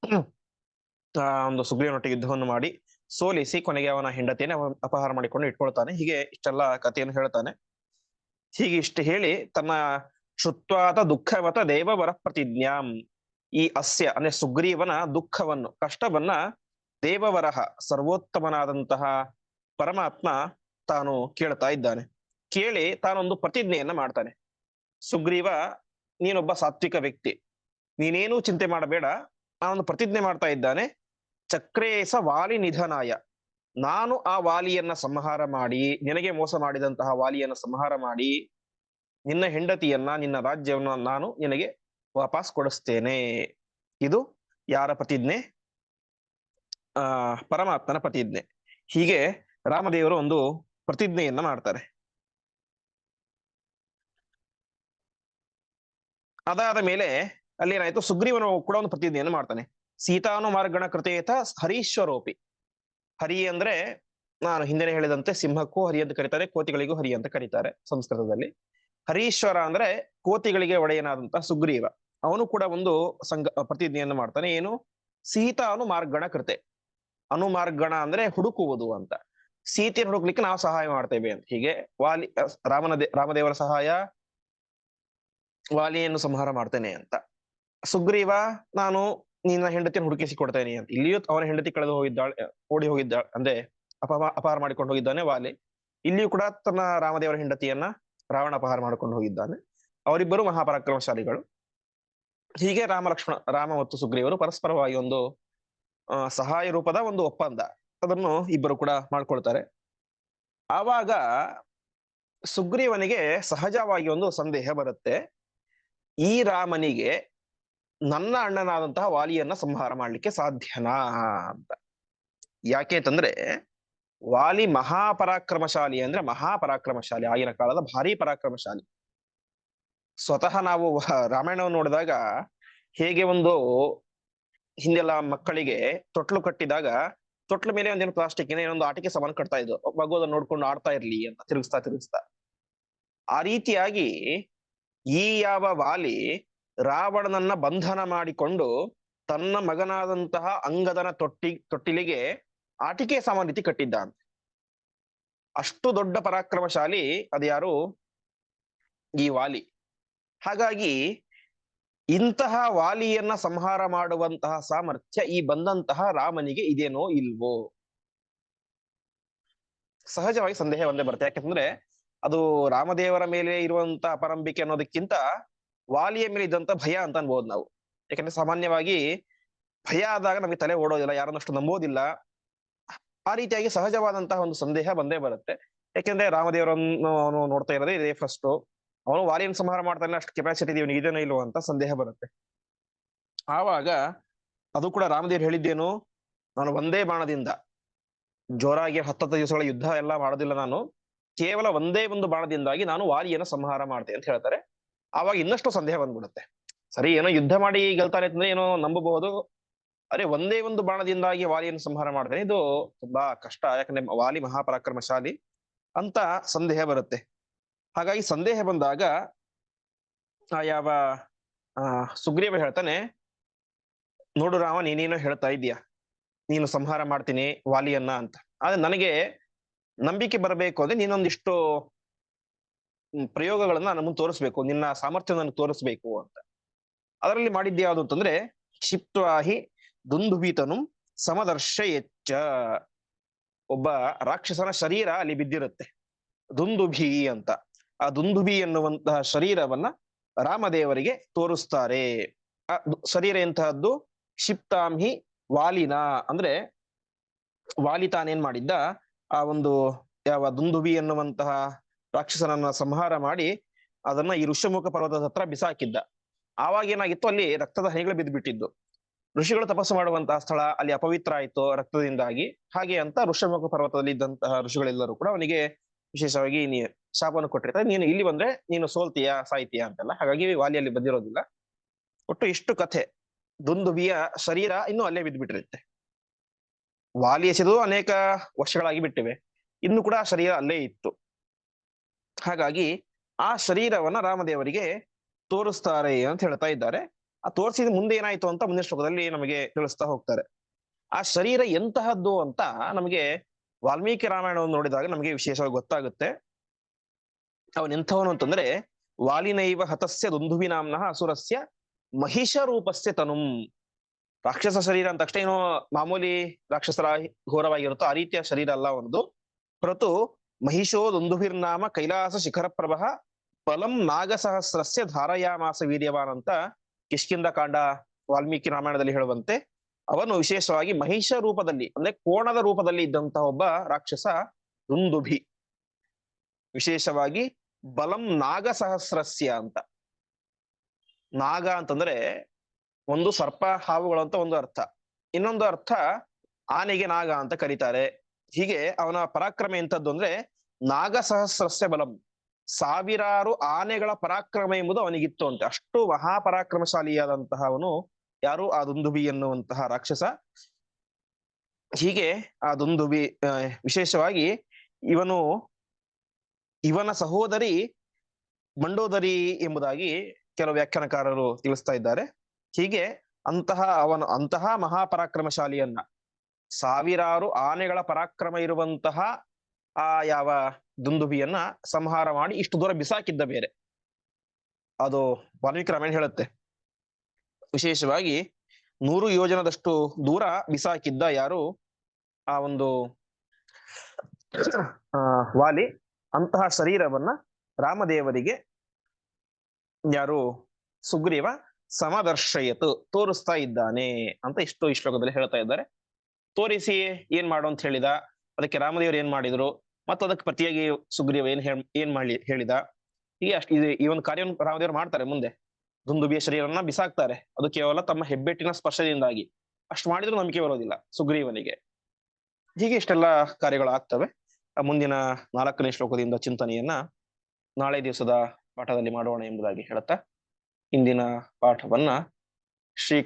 ಆ, ಒಂದು ಸುಗ್ರೀವನೊಟ್ಟಿಗೆ ಯುದ್ಧವನ್ನು ಮಾಡಿ ಸೋಲಿಸಿ ಕೊನೆಗೆ ಅವನ ಹೆಂಡತಿಯನ್ನು ಅಪಹಾರ ಮಾಡಿಕೊಂಡು ಇಟ್ಕೊಳ್ತಾನೆ. ಹೀಗೆ ಇಷ್ಟೆಲ್ಲ ಕಥೆಯನ್ನು ಹೇಳ್ತಾನೆ. ಹೀಗೆ ಇಷ್ಟು ಹೇಳಿ ತನ್ನ ಶುತ್ವಾತ ದುಃಖವತ ದೇವವರ ಪ್ರತಿಜ್ಞಾಂ. ಈ ಅಸ್ಯ ಅಂದ್ರೆ ಸುಗ್ರೀವನ ದುಃಖವನ್ನು, ಕಷ್ಟವನ್ನ ದೇವವರಹ, ಸರ್ವೋತ್ತಮನಾದಂತಹ ಪರಮಾತ್ಮ ತಾನು ಕೇಳ್ತಾ ಇದ್ದಾನೆ. ಕೇಳಿ ತಾನೊಂದು ಪ್ರತಿಜ್ಞೆಯನ್ನ ಮಾಡ್ತಾನೆ. ಸುಗ್ರೀವ, ನೀನೊಬ್ಬ ಸಾತ್ವಿಕ ವ್ಯಕ್ತಿ. ನೀನೇನೂ ಚಿಂತೆ ಮಾಡಬೇಡ. ನಾನೊಂದು ಪ್ರತಿಜ್ಞೆ ಮಾಡ್ತಾ ಇದ್ದಾನೆ. ಚಕ್ರೇಸ ವಾಲಿ ನಿಧನಾಯ. ನಾನು ಆ ವಾಲಿಯನ್ನ ಸಂಹಾರ ಮಾಡಿ, ನಿನಗೆ ಮೋಸ ಮಾಡಿದಂತಹ ವಾಲಿಯನ್ನ ಸಂಹಾರ ಮಾಡಿ, ನಿನ್ನ ಹೆಂಡತಿಯನ್ನ, ನಿನ್ನ ರಾಜ್ಯವನ್ನ ನಾನು ನಿನಗೆ ವಾಪಸ್ ಕೊಡಿಸ್ತೇನೆ. ಇದು ಯಾರ ಪ್ರತಿಜ್ಞೆ? ಆ, ಪರಮಾತ್ಮನ ಪ್ರತಿಜ್ಞೆ. ಹೀಗೆ ರಾಮದೇವರು ಒಂದು ಪ್ರತಿಜ್ಞೆಯನ್ನ ಮಾಡ್ತಾರೆ. ಅದಾದ ಮೇಲೆ ಅಲ್ಲಿ ಏನಾಯ್ತು ಸುಗ್ರೀವನು ಕೂಡ ಒಂದು ಪ್ರತಿಜ್ಞೆಯನ್ನು ಮಾಡ್ತಾನೆ. ಸೀತಾನು ಮಾರ್ಗಣ ಕೃತೇತ ಹರೀಶ್ವರೋಪಿ. ಹರಿ ಅಂದ್ರೆ, ನಾನು ಹಿಂದೆ ಹೇಳಿದಂತೆ ಸಿಂಹಕ್ಕೂ ಹರಿ ಅಂತ ಕರೀತಾರೆ, ಕೋತಿಗಳಿಗೂ ಹರಿ ಅಂತ ಕರೀತಾರೆ ಸಂಸ್ಕೃತದಲ್ಲಿ. ಹರೀಶ್ವರ ಅಂದ್ರೆ ಕೋತಿಗಳಿಗೆ ಒಡೆಯನಾದಂತಹ ಸುಗ್ರೀವ. ಅವನು ಕೂಡ ಒಂದು ಸಂಘ, ಪ್ರತಿಜ್ಞೆಯನ್ನು ಮಾಡ್ತಾನೆ. ಏನು? ಸೀತಾ ಅನು ಮಾರ್ಗಣ ಕೃತೆ. ಅನುಮಾರ್ಗಣ ಅಂದ್ರೆ ಹುಡುಕುವುದು ಅಂತ. ಸೀತೆಯನ್ನು ಹುಡುಕ್ಲಿಕ್ಕೆ ನಾವು ಸಹಾಯ ಮಾಡ್ತೇವೆ ಅಂತ. ಹೀಗೆ ವಾಲಿ ರಾಮನ ರಾಮದೇವರ ಸಹಾಯ ವಾಲಿಯನ್ನು ಸಂಹಾರ ಮಾಡ್ತೇನೆ ಅಂತ. ಸುಗ್ರೀವ, ನಾನು ನಿನ್ನ ಹೆಂಡತಿಯನ್ನು ಹುಡುಕಿಸಿ ಕೊಡ್ತೇನೆ ಅಂತ. ಇಲ್ಲಿಯೂ ಅವನ ಹೆಂಡತಿ ಕಳೆದು ಹೋಗಿದ್ದಾಳೆ ಓಡಿ ಹೋಗಿದ್ದಾಳೆ ಅಂದ್ರೆ ಅಪಹ ಅಪಹಾರ ಮಾಡಿಕೊಂಡು ಹೋಗಿದ್ದಾನೆ ವಾಲಿ. ಇಲ್ಲಿಯೂ ಕೂಡ ತನ್ನ ರಾಮದೇವರ ಹೆಂಡತಿಯನ್ನ ರಾವಣ ಅಪಹಾರ ಮಾಡಿಕೊಂಡು ಹೋಗಿದ್ದಾನೆ. ಅವರಿಬ್ಬರು ಮಹಾಪರಾಕ್ರಮಶಾಲಿಗಳು. ಹೀಗೆ ರಾಮ ಲಕ್ಷ್ಮಣ ರಾಮ ಮತ್ತು ಸುಗ್ರೀವರು ಪರಸ್ಪರವಾಗಿ ಒಂದು ಸಹಾಯ ರೂಪದ ಒಂದು ಒಪ್ಪಂದ. ಅದನ್ನು ಇಬ್ಬರು ಕೂಡ ಮಾಡ್ಕೊಳ್ತಾರೆ. ಆವಾಗ ಸುಗ್ರೀವನಿಗೆ ಸಹಜವಾಗಿ ಒಂದು ಸಂದೇಹ ಬರುತ್ತೆ. ಈ ರಾಮನಿಗೆ ನನ್ನ ಅಣ್ಣನಾದಂತಹ ವಾಲಿಯನ್ನ ಸಂಹಾರ ಮಾಡ್ಲಿಕ್ಕೆ ಸಾಧ್ಯನಾ ಅಂತ. ಯಾಕೆ ಅಂತಂದ್ರೆ, ವಾಲಿ ಮಹಾಪರಾಕ್ರಮಶಾಲಿ ಅಂದ್ರೆ ಮಹಾಪರಾಕ್ರಮಶಾಲಿ ಆಗಿನ ಕಾಲದ ಭಾರಿ ಪರಾಕ್ರಮಶಾಲಿ. ಸ್ವತಃ ನಾವು ರಾಮಾಯಣವನ್ನು ನೋಡಿದಾಗ ಹೇಗೆ ಒಂದು ಹಿಂದೆಲ್ಲ ಮಕ್ಕಳಿಗೆ ತೊಟ್ಲು ಕಟ್ಟಿದಾಗ ತೊಟ್ಲು ಮೇಲೆ ಒಂದೇನು ಪ್ಲಾಸ್ಟಿಕ್ ಏನೋ ಒಂದು ಆಟಿಕೆ ಸಾಮಾನು ಕಟ್ತಾ ಇದ್ದು ಮಗು ಅದನ್ನ ನೋಡ್ಕೊಂಡು ಆಡ್ತಾ ಇರ್ಲಿ ಅಂತ ತಿರುಗಿಸ್ತಾ ತಿರುಗಿಸ್ತಾ. ಆ ರೀತಿಯಾಗಿ ಈ ಯಾವ ವಾಲಿ ರಾವಣನನ್ನ ಬಂಧನ ಮಾಡಿಕೊಂಡು ತನ್ನ ಮಗನಾದಂತಹ ಅಂಗದನ ತೊಟ್ಟಿ, ತೊಟ್ಟಿಲಿಗೆ ಆಟಿಕೆ ಸಾಮಾನ್ ರೀತಿ ಕಟ್ಟಿದ್ದ ಅಷ್ಟು ದೊಡ್ಡ ಪರಾಕ್ರಮಶಾಲಿ ಅದ್ಯಾರು ಈ ವಾಲಿ. ಹಾಗಾಗಿ ಇಂತಹ ವಾಲಿಯನ್ನ ಸಂಹಾರ ಮಾಡುವಂತಹ ಸಾಮರ್ಥ್ಯ ಈ ಬಂದಂತಹ ರಾಮನಿಗೆ ಇದೇನೋ ಇಲ್ವೋ? ಸಹಜವಾಗಿ ಸಂದೇಹ ಒಂದೇ ಬರುತ್ತೆ. ಯಾಕಂದ್ರೆ ಅದು ರಾಮದೇವರ ಮೇಲೆ ಇರುವಂತ ಅಪರಂಬಿಕೆ ಅನ್ನೋದಕ್ಕಿಂತ ವಾಲಿಯ ಮೇಲೆ ಇದ್ದಂತ ಭಯ ಅಂತ ಅನ್ಬೋದು ನಾವು. ಯಾಕಂದ್ರೆ ಸಾಮಾನ್ಯವಾಗಿ ಭಯ ಆದಾಗ ನಮಗೆ ತಲೆ ಓಡೋದಿಲ್ಲ, ಯಾರನ್ನಷ್ಟು ನಂಬೋದಿಲ್ಲ. ಆ ರೀತಿಯಾಗಿ ಸಹಜವಾದಂತಹ ಒಂದು ಸಂದೇಹ ಬಂದೇ ಬರುತ್ತೆ. ಯಾಕೆಂದ್ರೆ ರಾಮದೇವರನ್ನು ಅವನು ನೋಡ್ತಾ ಇರೋದೇ ಇದೇ ಫಸ್ಟ್ ಅವನು ವಾಲಿಯನ್ನು ಸಂಹಾರ ಮಾಡ್ತಾನೆ ಅಷ್ಟು ಕೆಪಾಸಿಟಿ ಇವನಿಗೆ ಇದೇನೋ ಇಲ್ವೋ ಅಂತ ಸಂದೇಹ ಬರುತ್ತೆ. ಆವಾಗ ಅದು ಕೂಡ ರಾಮದೇವ್ ಹೇಳಿದ್ದೇನು, ನಾನು ಒಂದೇ ಬಾಣದಿಂದ, ಜೋರಾಗಿ ಹತ್ತತ್ತು ದಿವಸಗಳ ಯುದ್ಧ ಎಲ್ಲ ಮಾಡೋದಿಲ್ಲ ನಾನು, ಕೇವಲ ಒಂದೇ ಒಂದು ಬಾಣದಿಂದಾಗಿ ನಾನು ವಾಲಿಯನ್ನು ಸಂಹಾರ ಮಾಡ್ತೆ ಅಂತ ಹೇಳ್ತಾರೆ. ಆವಾಗ ಇನ್ನಷ್ಟು ಸಂದೇಹ ಬಂದ್ಬಿಡುತ್ತೆ. ಸರಿ, ಏನೋ ಯುದ್ಧ ಮಾಡಿ ಗೆಲ್ತಾನೆ ಅಂತಂದ್ರೆ ಏನೋ ನಂಬಬಹುದು, ಅರೆ ಒಂದೇ ಒಂದು ಬಾಣದಿಂದಾಗಿ ವಾಲಿಯನ್ನು ಸಂಹಾರ ಮಾಡ್ತೇನೆ ಇದು ತುಂಬಾ ಕಷ್ಟ, ಯಾಕಂದ್ರೆ ವಾಲಿ ಮಹಾಪರಾಕ್ರಮಶಾಲಿ ಅಂತ ಸಂದೇಹ ಬರುತ್ತೆ. ಹಾಗಾಗಿ ಸಂದೇಹ ಬಂದಾಗ, ಆ, ಯಾವ ಸುಗ್ರೀವ ಹೇಳ್ತಾನೆ, ನೋಡು ರಾಮ, ನೀನೇನೋ ಹೇಳ್ತಾ ಇದೀಯ ನೀನು ಸಂಹಾರ ಮಾಡ್ತೀನಿ ವಾಲಿಯನ್ನ ಅಂತ. ಆದ್ರೆ ನನಗೆ ನಂಬಿಕೆ ಬರಬೇಕು ಅಂದ್ರೆ ನೀನೊಂದಿಷ್ಟು ಪ್ರಯೋಗಗಳನ್ನ ನನ್ನ ಮುಂದೆ ತೋರಿಸ್ಬೇಕು, ನಿನ್ನ ಸಾಮರ್ಥ್ಯ ನನಗೆ ತೋರಿಸ್ಬೇಕು ಅಂತ. ಅದರಲ್ಲಿ ಮಾಡಿದ್ದು ಯಾವುದು ಅಂತಂದ್ರೆ, ಕ್ಷಿಪ್ತವಾಹಿ ದುಂದುಭೀತನು ಸಮದರ್ಶ ಎಚ್ಚ ಒಬ್ಬ ರಾಕ್ಷಸನ ಶರೀರ ಅಲ್ಲಿ ಬಿದ್ದಿರುತ್ತೆ. ದುಂದುಭಿ ಅಂತ. ಆ ದುಂದುಬಿ ಎನ್ನುವಂತಹ ಶರೀರವನ್ನ ರಾಮದೇವರಿಗೆ ತೋರಿಸ್ತಾರೆ. ಆ ಶರೀರ ಎಂತಹದ್ದು? ಕ್ಷಿಪ್ತಾಂಹಿ ವಾಲಿನ. ಅಂದ್ರೆ ವಾಲಿ ತಾನೇನ್ ಮಾಡಿದ್ದ? ಆ ಒಂದು ಯಾವ ದುಂದುಬಿ ಎನ್ನುವಂತಹ ರಾಕ್ಷಸನನ್ನ ಸಂಹಾರ ಮಾಡಿ ಅದನ್ನ ಈ ಋಷ್ಯಮುಖ ಪರ್ವತದ ಹತ್ರ ಬಿಸಾಕಿದ್ದ. ಆವಾಗ ಏನಾಗಿತ್ತು? ಅಲ್ಲಿ ರಕ್ತದ ಹನಿಗಳು ಬಿದ್ದುಬಿಟ್ಟಿದ್ದು ಋಷಿಗಳು ತಪಸ್ಸು ಮಾಡುವಂತಹ ಸ್ಥಳ ಅಲ್ಲಿ ಅಪವಿತ್ರ ಆಯ್ತು ರಕ್ತದಿಂದಾಗಿ. ಹಾಗೆ ಅಂತ ಋಷಮುಖ ಪರ್ವತದಲ್ಲಿ ಇದ್ದಂತಹ ಋಷಿಗಳೆಲ್ಲರೂ ಕೂಡ ಅವನಿಗೆ ವಿಶೇಷವಾಗಿ ನೀ ಶಾಪವನ್ನು ಕೊಟ್ಟಿರ್ತಾರೆ. ನೀನು ಇಲ್ಲಿ ಬಂದ್ರೆ ನೀನು ಸೋಲ್ತೀಯಾ, ಸಾಯ್ತೀಯಾ ಅಂತೆಲ್ಲ. ಹಾಗಾಗಿ ವಾಲಿಯಲ್ಲಿ ಬಂದಿರೋದಿಲ್ಲ. ಒಟ್ಟು ಇಷ್ಟು ಕಥೆ. ದುಂದುಬಿಯ ಶರೀರ ಇನ್ನೂ ಅಲ್ಲೇ ಬಿದ್ದುಬಿಟ್ಟಿರುತ್ತೆ ವಾಲಿ ಎಸೆದು ಅನೇಕ ವರ್ಷಗಳಾಗಿ ಬಿಟ್ಟಿವೆ. ಇನ್ನು ಕೂಡ ಆ ಶರೀರ ಅಲ್ಲೇ ಇತ್ತು. ಹಾಗಾಗಿ ಆ ಶರೀರವನ್ನ ರಾಮದೇವರಿಗೆ ತೋರಿಸ್ತಾರೆ ಅಂತ ಹೇಳ್ತಾ ಇದ್ದಾರೆ. ಆ ತೋರಿಸಿದ ಮುಂದೆ ಏನಾಯ್ತು ಅಂತ ಮುಂದಿನ ಶ್ಲೋಕದಲ್ಲಿ ನಮಗೆ ತಿಳಿಸ್ತಾ ಹೋಗ್ತಾರೆ. ಆ ಶರೀರ ಎಂತಹದ್ದು ಅಂತ ನಮಗೆ ವಾಲ್ಮೀಕಿ ರಾಮಾಯಣವನ್ನು ನೋಡಿದಾಗ ನಮಗೆ ವಿಶೇಷವಾಗಿ ಗೊತ್ತಾಗುತ್ತೆ. ಅವನೆಂಥವನು ಅಂತಂದ್ರೆ, ವಾಲಿನೈವ ಹತಸ್ಯ ದುಂಧುವಿ ನಾಮ್ನಃ ಅಸುರಸ್ಯ ಮಹಿಷ ರೂಪಸ್ಯ ತನುಂ. ರಾಕ್ಷಸ ಶರೀರ ಅಂತ ತಕ್ಷಣ ಏನೋ ಮಾಮೂಲಿ ರಾಕ್ಷಸರ ಘೋರವಾಗಿರುತ್ತೋ ಆ ರೀತಿಯ ಶರೀರ ಅಲ್ಲ ಒಂದು ಹೊರತು ಮಹಿಷೋ ದುಂದುಭಿರ್ನಾಮ ಕೈಲಾಸ ಶಿಖರ ಪ್ರಭ ಫಲಂ ನಾಗಸಹಸ್ರಸ್ಯ ಧಾರಯಾಮಾಸ ವೀರ್ಯವಾನ್ ಅಂತ ಕಿಷ್ಕಿಂದ ಕಾಂಡ ವಾಲ್ಮೀಕಿ ರಾಮಾಯಣದಲ್ಲಿ ಹೇಳುವಂತೆ. ಅವನು ವಿಶೇಷವಾಗಿ ಮಹಿಷ ರೂಪದಲ್ಲಿ, ಅಂದ್ರೆ ಕೋಣದ ರೂಪದಲ್ಲಿ ಇದ್ದಂತಹ ಒಬ್ಬ ರಾಕ್ಷಸ ದುಂದುಭಿ. ವಿಶೇಷವಾಗಿ ಬಲಂ ನಾಗ ಸಹಸ್ರಸ್ಯ ಅಂತ. ನಾಗ ಅಂತಂದ್ರೆ ಒಂದು ಸರ್ಪ ಹಾವುಗಳು ಅಂತ ಒಂದು ಅರ್ಥ. ಇನ್ನೊಂದು ಅರ್ಥ ಆನೆಗೆ ನಾಗ ಅಂತ ಕರೀತಾರೆ. ಹೀಗೆ ಅವನ ಪರಾಕ್ರಮ ಎಂಥದ್ದು ಅಂದ್ರೆ ನಾಗ ಸಹಸ್ರಸ್ಯ ಬಲಂ. ಸಾವಿರಾರು ಆನೆಗಳ ಪರಾಕ್ರಮ ಎಂಬುದು ಅವನಿಗಿತ್ತು ಅಂತೆ. ಅಷ್ಟು ಮಹಾಪರಾಕ್ರಮಶಾಲಿಯಾದಂತಹ ಅವನು ಯಾರು? ಆ ದುಂದುಬಿ ಎನ್ನುವಂತಹ ರಾಕ್ಷಸ. ಹೀಗೆ ಆ ದುಂದುಬಿ ವಿಶೇಷವಾಗಿ ಇವನು, ಇವನ ಸಹೋದರಿ ಮಂಡೋದರಿ ಎಂಬುದಾಗಿ ಕೆಲವು ವ್ಯಾಖ್ಯಾನಕಾರರು ತಿಳಿಸ್ತಾ ಇದ್ದಾರೆ. ಹೀಗೆ ಅಂತಹ ಅವನು, ಅಂತಹ ಮಹಾಪರಾಕ್ರಮಶಾಲಿಯನ್ನ, ಸಾವಿರಾರು ಆನೆಗಳ ಪರಾಕ್ರಮ ಇರುವಂತಹ ಆ ಯಾವ ದುಂದುಬಿಯನ್ನ ಸಂಹಾರ ಮಾಡಿ ಇಷ್ಟು ದೂರ ಬಿಸಾಕಿದ್ದ ಬೇರೆ. ಅದು ವಾಲ್ಮೀಕಿ ರಾಮಾಯಣ ಹೇಳುತ್ತೆ. ವಿಶೇಷವಾಗಿ ನೂರು ಯೋಜನದಷ್ಟು ದೂರ ಬಿಸಾಕಿದ್ದ ಯಾರು ಆ ಒಂದು ವಾಲಿ? ಅಂತಹ ಶರೀರವನ್ನ ರಾಮದೇವರಿಗೆ ಯಾರು ಸುಗ್ರೀವ ಸಮದರ್ಶಯತು, ತೋರಿಸ್ತಾ ಇದ್ದಾನೆ ಅಂತ ಇಷ್ಟು ಈ ಶ್ಲೋಕದಲ್ಲಿ ಹೇಳ್ತಾ ಇದ್ದಾರೆ. ತೋರಿಸಿ ಏನ್ ಮಾಡು ಅಂತ ಹೇಳಿದ, ಅದಕ್ಕೆ ರಾಮದೇವರು ಏನ್ ಮಾಡಿದ್ರು, ಮತ್ತು ಅದಕ್ಕೆ ಪ್ರತಿಯಾಗಿ ಸುಗ್ರೀವ ಏನ್ ಏನ್ ಮಾಡಿ ಹೇಳಿದ. ಈ ಅಷ್ಟು ಈ ಒಂದು ಕಾರ್ಯವನ್ನು ರಾಮದೇವರು ಮಾಡ್ತಾರೆ ಮುಂದೆ. ದುಂದುಬಿಯ ಶರೀರವನ್ನ ಬಿಸಾಕ್ತಾರೆ. ಅದು ಕೇವಲ ತಮ್ಮ ಹೆಬ್ಬೆಟ್ಟಿನ ಸ್ಪರ್ಶದಿಂದಾಗಿ. ಅಷ್ಟು ಮಾಡಿದ್ರೂ ನಂಬಿಕೆ ಬರೋದಿಲ್ಲ ಸುಗ್ರೀವನಿಗೆ. ಹೀಗೆ ಇಷ್ಟೆಲ್ಲ ಕಾರ್ಯಗಳು ಆಗ್ತವೆ. ಮುಂದಿನ ನಾಲ್ಕನೇ ಶ್ಲೋಕದಿಂದ ಚಿಂತನೆಯನ್ನ ನಾಳೆ ದಿವಸದ ಪಾಠದಲ್ಲಿ ಮಾಡೋಣ ಎಂಬುದಾಗಿ ಹೇಳುತ್ತಾ, ಇಂದಿನ ಪಾಠವನ್ನ ಶ್ರೀ